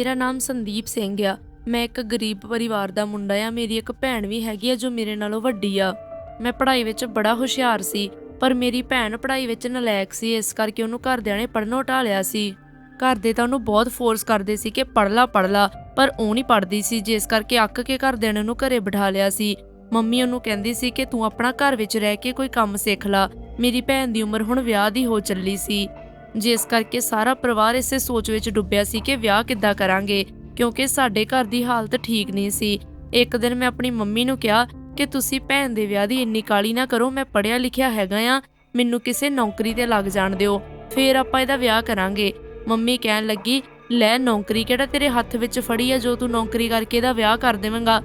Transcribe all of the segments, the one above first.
ਮੇਰਾ ਨਾਮ ਸੰਦੀਪ ਸਿੰਘ ਆ। ਮੈਂ ਇੱਕ ਗਰੀਬ ਪਰਿਵਾਰ ਦਾ ਮੁੰਡਾ ਆ। ਮੇਰੀ ਇੱਕ ਭੈਣ ਵੀ ਹੈਗੀ ਆ ਜੋ ਮੇਰੇ ਨਾਲੋਂ ਵੱਡੀ ਆ। ਮੈਂ ਪੜ੍ਹਾਈ ਵਿੱਚ ਬੜਾ ਹੁਸ਼ਿਆਰ ਸੀ, ਪਰ ਮੇਰੀ ਭੈਣ ਪੜ੍ਹਾਈ ਵਿੱਚ ਨਲਾਇਕ ਸੀ। ਇਸ ਕਰਕੇ ਉਹਨੂੰ ਘਰਦਿਆਂ ਨੇ ਪੜ੍ਹਨੋਂ ਢਾਲਿਆ ਸੀ। ਘਰ ਦੇ ਤਾਂ ਉਹਨੂੰ ਬਹੁਤ ਫੋਰਸ ਕਰਦੇ ਸੀ ਕਿ ਪੜ੍ਹ ਲਾ ਪੜ੍ਹ ਲਾ, ਪਰ ਉਹ ਨਹੀਂ ਪੜ੍ਹਦੀ ਸੀ। ਜਿਸ ਕਰਕੇ ਅੱਕ ਕੇ ਘਰਦਿਆਂ ਨੇ ਉਹਨੂੰ ਘਰੇ ਬਿਠਾ ਲਿਆ ਸੀ। ਮੰਮੀ ਉਹਨੂੰ ਕਹਿੰਦੀ ਸੀ ਕਿ ਤੂੰ ਆਪਣਾ ਘਰ ਵਿੱਚ ਰਹਿ ਕੇ ਕੋਈ ਕੰਮ ਸਿੱਖ ਲਾ। ਮੇਰੀ ਭੈਣ ਦੀ ਉਮਰ ਹੁਣ ਵਿਆਹ ਦੀ ਹੋ ਚੱਲੀ ਸੀ। ਜਿਸ ਕਰਕੇ ਸਾਰਾ ਪਰਿਵਾਰ ਇਸੇ ਸੋਚ ਵਿੱਚ ਡੁੱਬਿਆ ਸੀ ਕਿ ਵਿਆਹ ਕਿੱਦਾਂ ਕਰਾਂਗੇ, ਕਿਉਂਕਿ ਸਾਡੇ ਘਰ ਦੀ ਹਾਲਤ ਠੀਕ ਨਹੀਂ ਸੀ। ਇੱਕ ਦਿਨ ਮੈਂ ਆਪਣੀ ਮੰਮੀ ਨੂੰ ਕਿਹਾ ਕਿ ਤੁਸੀਂ ਭੈਣ ਦੇ ਵਿਆਹ ਦੀ ਇੰਨੀ ਕਾਲੀ ਨਾ ਕਰੋ, ਮੈਂ ਪੜਿਆ ਲਿਖਿਆ ਹੈਗਾ ਆ, ਮੈਨੂੰ ਕਿਸੇ ਨੌਕਰੀ ਤੇ ਲੱਗ ਜਾਣ ਦਿਓ, ਫੇਰ ਆਪਾਂ ਇਹਦਾ ਵਿਆਹ ਕਰਾਂਗੇ। ਮੰਮੀ ਕਹਿਣ ਲੱਗੀ, ਲੈ ਨੌਕਰੀ ਕਿਹੜਾ ਤੇਰੇ ਹੱਥ ਵਿੱਚ ਫੜੀ ਆ, ਜੋ ਤੂੰ ਨੌਕਰੀ ਕਰਕੇ ਇਹਦਾ ਵਿਆਹ ਕਰ ਦੇਵੇਂਗਾ।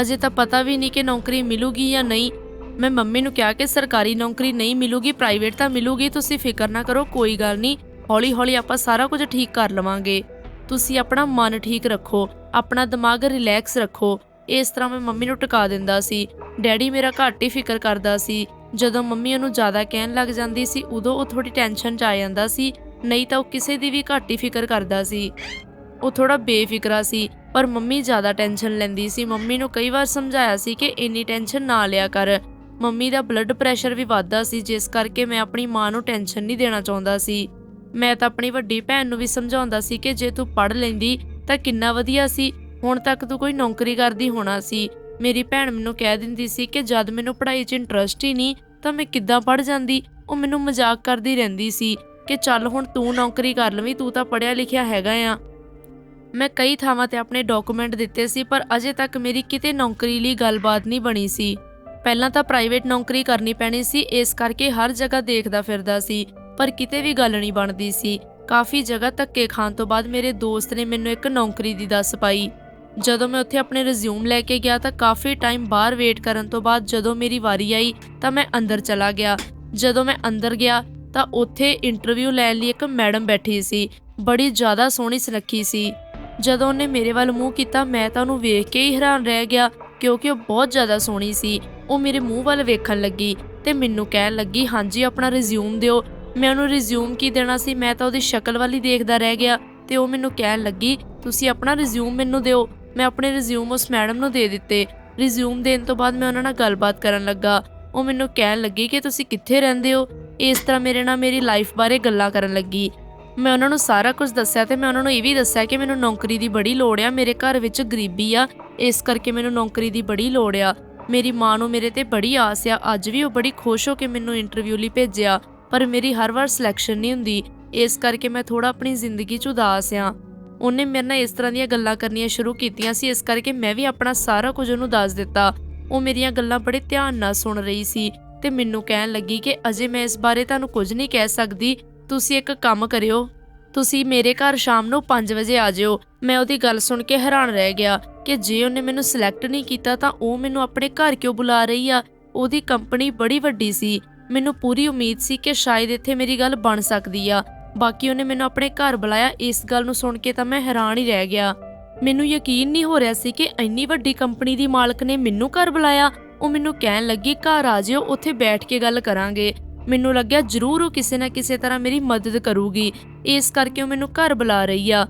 ਅਜੇ ਤਾਂ ਪਤਾ ਵੀ ਨਹੀਂ ਕਿ ਨੌਕਰੀ ਮਿਲੂਗੀ ਜਾਂ ਨਹੀਂ। ਮੈਂ ਮੰਮੀ ਨੂੰ ਕਿਹਾ ਕਿ ਸਰਕਾਰੀ ਨੌਕਰੀ ਨਹੀਂ ਮਿਲੂਗੀ ਪ੍ਰਾਈਵੇਟ ਤਾਂ ਮਿਲੂਗੀ, ਤੁਸੀਂ ਫਿਕਰ ਨਾ ਕਰੋ, ਕੋਈ ਗੱਲ ਨਹੀਂ। ਹੌਲੀ ਹੌਲੀ ਆਪਾਂ ਸਾਰਾ ਕੁਝ ਠੀਕ ਕਰ ਲਵਾਂਗੇ। ਤੁਸੀਂ ਆਪਣਾ ਮਨ ਠੀਕ ਰੱਖੋ, ਆਪਣਾ ਦਿਮਾਗ ਰਿਲੈਕਸ ਰੱਖੋ। ਇਸ ਤਰ੍ਹਾਂ ਮੈਂ ਮੰਮੀ ਨੂੰ ਟਿਕਾ ਦਿੰਦਾ ਸੀ। ਡੈਡੀ ਮੇਰਾ ਘੱਟ ਹੀ ਫਿਕਰ ਕਰਦਾ ਸੀ। ਜਦੋਂ ਮੰਮੀ ਉਹਨੂੰ ਜ਼ਿਆਦਾ ਕਹਿਣ ਲੱਗ ਜਾਂਦੀ ਸੀ, ਉਦੋਂ ਉਹ ਥੋੜੀ ਟੈਨਸ਼ਨ 'ਚ ਆ ਜਾਂਦਾ ਸੀ। ਨਹੀਂ ਤਾਂ ਉਹ ਕਿਸੇ ਦੀ ਵੀ ਘੱਟ ਹੀ ਫਿਕਰ ਕਰਦਾ ਸੀ। ਉਹ ਥੋੜਾ ਬੇਫਿਕਰਾ ਸੀ, ਪਰ ਮੰਮੀ ਜ਼ਿਆਦਾ ਟੈਨਸ਼ਨ ਲੈਂਦੀ ਸੀ। ਮੰਮੀ ਨੂੰ ਕਈ ਵਾਰ ਸਮਝਾਇਆ ਸੀ ਕਿ ਇੰਨੀ ਟੈਨਸ਼ਨ ਨਾ ਲਿਆ ਕਰ। ਮੰਮੀ ਦਾ ਬਲੱਡ ਪ੍ਰੈਸ਼ਰ ਵੀ ਵੱਧਦਾ ਸੀ, ਜਿਸ ਕਰਕੇ ਮੈਂ ਆਪਣੀ ਮਾਂ ਨੂੰ ਟੈਨਸ਼ਨ ਨਹੀਂ ਦੇਣਾ ਚਾਹੁੰਦਾ ਸੀ। ਮੈਂ ਤਾਂ ਆਪਣੀ ਵੱਡੀ ਭੈਣ ਨੂੰ ਵੀ ਸਮਝਾਉਂਦਾ ਸੀ ਕਿ ਜੇ ਤੂੰ ਪੜ੍ਹ ਲੈਂਦੀ ਤਾਂ ਕਿੰਨਾ ਵਧੀਆ ਸੀ, ਹੁਣ ਤੱਕ ਤੂੰ ਕੋਈ ਨੌਕਰੀ ਕਰਦੀ ਹੋਣਾ ਸੀ। ਮੇਰੀ ਭੈਣ ਮੈਨੂੰ ਕਹਿ ਦਿੰਦੀ ਸੀ ਕਿ ਜਦ ਮੈਨੂੰ ਪੜ੍ਹਾਈ 'ਚ ਇੰਟਰਸਟ ਹੀ ਨਹੀਂ ਤਾਂ ਮੈਂ ਕਿੱਦਾਂ ਪੜ੍ਹ ਜਾਂਦੀ, ਉਹ ਮੈਨੂੰ ਮਜ਼ਾਕ ਕਰਦੀ ਰਹਿੰਦੀ ਸੀ ਕਿ ਚੱਲ ਹੁਣ ਤੂੰ ਨੌਕਰੀ ਕਰ ਲਵੀਂ, ਤੂੰ ਤਾਂ ਪੜ੍ਹਿਆ ਲਿਖਿਆ ਹੈਗਾ ਆ। ਮੈਂ ਕਈ ਥਾਵਾਂ ਤੇ ਆਪਣੇ ਡਾਕੂਮੈਂਟ ਦਿੱਤੇ ਸੀ, ਪਰ ਅਜੇ ਤੱਕ ਮੇਰੀ ਕਿਤੇ ਨੌਕਰੀ ਲਈ ਗੱਲਬਾਤ ਨਹੀਂ ਬਣੀ ਸੀ। ਪਹਿਲਾਂ ਤਾਂ ਪ੍ਰਾਈਵੇਟ ਨੌਕਰੀ ਕਰਨੀ ਪੈਣੀ ਸੀ, ਇਸ ਕਰਕੇ ਹਰ ਜਗ੍ਹਾ ਦੇਖਦਾ ਫਿਰਦਾ ਸੀ, ਪਰ ਕਿਤੇ ਵੀ ਗੱਲ ਨਹੀਂ ਬਣਦੀ ਸੀ। ਕਾਫੀ ਜਗ੍ਹਾ ਧੱਕੇ ਖਾਣ ਤੋਂ ਬਾਅਦ ਮੇਰੇ ਦੋਸਤ ਨੇ ਮੈਨੂੰ ਇੱਕ ਨੌਕਰੀ ਦੀ ਦੱਸ ਪਾਈ। ਜਦੋਂ ਮੈਂ ਉੱਥੇ ਆਪਣੇ ਰਿਜ਼ਿਊਮ ਲੈ ਕੇ ਗਿਆ ਤਾਂ ਕਾਫੀ ਟਾਈਮ ਬਾਹਰ ਵੇਟ ਕਰਨ ਤੋਂ ਬਾਅਦ ਜਦੋਂ ਮੇਰੀ ਵਾਰੀ ਆਈ ਤਾਂ ਮੈਂ ਅੰਦਰ ਚਲਾ ਗਿਆ। ਜਦੋਂ ਮੈਂ ਅੰਦਰ ਗਿਆ ਤਾਂ ਉੱਥੇ ਇੰਟਰਵਿਊ ਲੈਣ ਲਈ ਇੱਕ ਮੈਡਮ ਬੈਠੀ ਸੀ, ਬੜੀ ਜ਼ਿਆਦਾ ਸੋਹਣੀ ਸੁਨੱਖੀ ਸੀ। ਜਦੋਂ ਉਹਨੇ ਮੇਰੇ ਵੱਲ ਮੂੰਹ ਕੀਤਾ ਮੈਂ ਤਾਂ ਉਹਨੂੰ ਵੇਖ ਕੇ ਹੀ ਹੈਰਾਨ ਰਹਿ ਗਿਆ ਕਿਉਂਕਿ ਉਹ ਬਹੁਤ ਜ਼ਿਆਦਾ ਸੋਹਣੀ ਸੀ। ਉਹ ਮੇਰੇ ਮੂੰਹ ਵੱਲ ਵੇਖਣ ਲੱਗੀ ਤੇ ਮੈਨੂੰ ਕਹਿਣ ਲੱਗੀ, ਹਾਂਜੀ, ਆਪਣਾ ਰਿਜ਼ਿਊਮ ਦਿਓ। ਮੈਂ ਉਹਨੂੰ ਰਿਜ਼ਿਊਮ ਕੀ ਦੇਣਾ ਸੀ? ਮੈਂ ਤਾਂ ਉਹਦੀ ਸ਼ਕਲ ਵੱਲ ਹੀ ਦੇਖਦਾ ਰਹਿ ਗਿਆ ਤੇ ਉਹ ਮੈਨੂੰ ਕਹਿਣ ਲੱਗੀ, ਤੁਸੀਂ ਆਪਣਾ ਰਿਜ਼ਿਊਮ ਮੈਨੂੰ ਦਿਓ। ਮੈਂ ਆਪਣੇ ਰਿਜ਼ਿਊਮ ਉਸ ਮੈਡਮ ਨੂੰ ਦੇ ਦਿੱਤੇ। ਰਿਜ਼ਿਊਮ ਦੇਣ ਤੋਂ ਬਾਅਦ ਮੈਂ ਉਹਨਾਂ ਨਾਲ ਗੱਲਬਾਤ ਕਰਨ ਲੱਗਾ। ਉਹ ਮੈਨੂੰ ਕਹਿਣ ਲੱਗੀ ਕਿ ਤੁਸੀਂ ਕਿੱਥੇ ਰਹਿੰਦੇ ਹੋ? ਇਸ ਤਰ੍ਹਾਂ ਮੇਰੇ ਨਾਲ ਮੇਰੀ ਲਾਈਫ ਬਾਰੇ ਗੱਲਾਂ ਕਰਨ ਲੱਗੀ। ਮੈਂ ਉਹਨਾਂ ਨੂੰ ਸਾਰਾ ਕੁਝ ਦੱਸਿਆ ਤੇ ਮੈਂ ਉਹਨਾਂ ਨੂੰ ਇਹ ਵੀ ਦੱਸਿਆ ਕਿ ਮੈਨੂੰ ਨੌਕਰੀ ਦੀ ਬੜੀ ਲੋੜ ਆ, ਮੇਰੇ ਘਰ ਵਿੱਚ ਗਰੀਬੀ ਆ, ਇਸ ਕਰਕੇ ਮੈਨੂੰ ਨੌਕਰੀ ਦੀ ਬੜੀ ਲੋੜ ਆ। ਮੇਰੀ ਮਾਂ ਨੂੰ ਮੇਰੇ ਤੇ ਬੜੀ ਆਸ ਆ, ਅੱਜ ਵੀ ਉਹ ਬੜੀ ਖੁਸ਼ ਹੋ ਕੇ ਮੈਨੂੰ ਇੰਟਰਵਿਊ ਲਈ ਭੇਜਿਆ, ਪਰ ਮੇਰੀ ਹਰ ਵਾਰ ਸਿਲੈਕਸ਼ਨ ਨਹੀਂ ਹੁੰਦੀ, ਇਸ ਕਰਕੇ ਮੈਂ ਥੋੜਾ ਆਪਣੀ ਜ਼ਿੰਦਗੀ 'ਚ ਉਦਾਸ ਆ। ਉਹਨੇ ਮੇਰੇ ਨਾਲ ਇਸ ਤਰ੍ਹਾਂ ਦੀਆਂ ਗੱਲਾਂ ਕਰਨੀਆਂ ਸ਼ੁਰੂ ਕੀਤੀਆਂ ਸੀ, ਇਸ ਕਰਕੇ ਮੈਂ ਵੀ ਆਪਣਾ ਸਾਰਾ ਕੁਝ ਉਹਨੂੰ ਦੱਸ ਦਿੱਤਾ। ਉਹ ਮੇਰੀਆਂ ਗੱਲਾਂ ਬੜੇ ਧਿਆਨ ਨਾਲ ਸੁਣ ਰਹੀ ਸੀ ਤੇ ਮੈਨੂੰ ਕਹਿਣ ਲੱਗੀ ਕਿ ਅਜੇ ਮੈਂ ਇਸ ਬਾਰੇ ਤੁਹਾਨੂੰ ਕੁਝ ਨਹੀਂ ਕਹਿ ਸਕਦੀ ਤੁਸੀਂ ਇੱਕ ਕੰਮ ਕਰਿਓ। ਤੁਸੀਂ ਮੇਰੇ ਘਰ ਸ਼ਾਮ ਨੂੰ 5 ਵਜੇ ਆ ਜਿਓ। ਮੈਂ ਉਹਦੀ ਗੱਲ ਸੁਣ ਕੇ ਹੈਰਾਨ ਰਹਿ ਗਿਆ ਕਿ ਜੇ ਉਹਨੇ ਮੈਨੂੰ ਸਿਲੈਕਟ ਨਹੀਂ ਕੀਤਾ ਤਾਂ ਉਹ ਮੈਨੂੰ ਆਪਣੇ ਘਰ ਕਿਉਂ ਬੁਲਾ ਰਹੀ ਆ? ਉਹਦੀ ਕੰਪਨੀ ਬੜੀ ਵੱਡੀ ਸੀ। ਮੈਨੂੰ ਪੂਰੀ ਉਮੀਦ ਸੀ ਕਿ ਸ਼ਾਇਦ ਇੱਥੇ ਮੇਰੀ ਗੱਲ ਬਣ ਸਕਦੀ ਆ। ਬਾਕੀ ਉਹਨੇ ਮੈਨੂੰ ਆਪਣੇ ਘਰ ਬੁਲਾਇਆ। ਇਸ ਗੱਲ ਨੂੰ ਸੁਣ ਕੇ ਤਾਂ ਮੈਂ ਹੈਰਾਨ ਹੀ ਰਹਿ ਗਿਆ। ਮੈਨੂੰ ਯਕੀਨ ਨਹੀਂ ਹੋ ਰਿਹਾ ਸੀ ਕਿ ਇੰਨੀ ਵੱਡੀ ਕੰਪਨੀ ਦੀ ਮਾਲਕ ਨੇ ਮੈਨੂੰ ਘਰ ਬੁਲਾਇਆ। ਉਹ ਮੈਨੂੰ ਕਹਿਣ ਲੱਗੀ, ਘਰ ਆ ਜਿਓ, ਉੱਥੇ ਬੈਠ ਕੇ ਗੱਲ ਕਰਾਂਗੇ। ਮੈਨੂੰ ਲੱਗਿਆ ਜ਼ਰੂਰ ਉਹ ਕਿਸੇ ਨਾ ਕਿਸੇ ਤਰ੍ਹਾਂ ਮੇਰੀ ਮਦਦ ਕਰੂਗੀ। ਇਸ ਕਰਕੇ ਉਹ ਮੈਨੂੰ ਘਰ ਬੁਲਾ ਰਹੀ ਆ।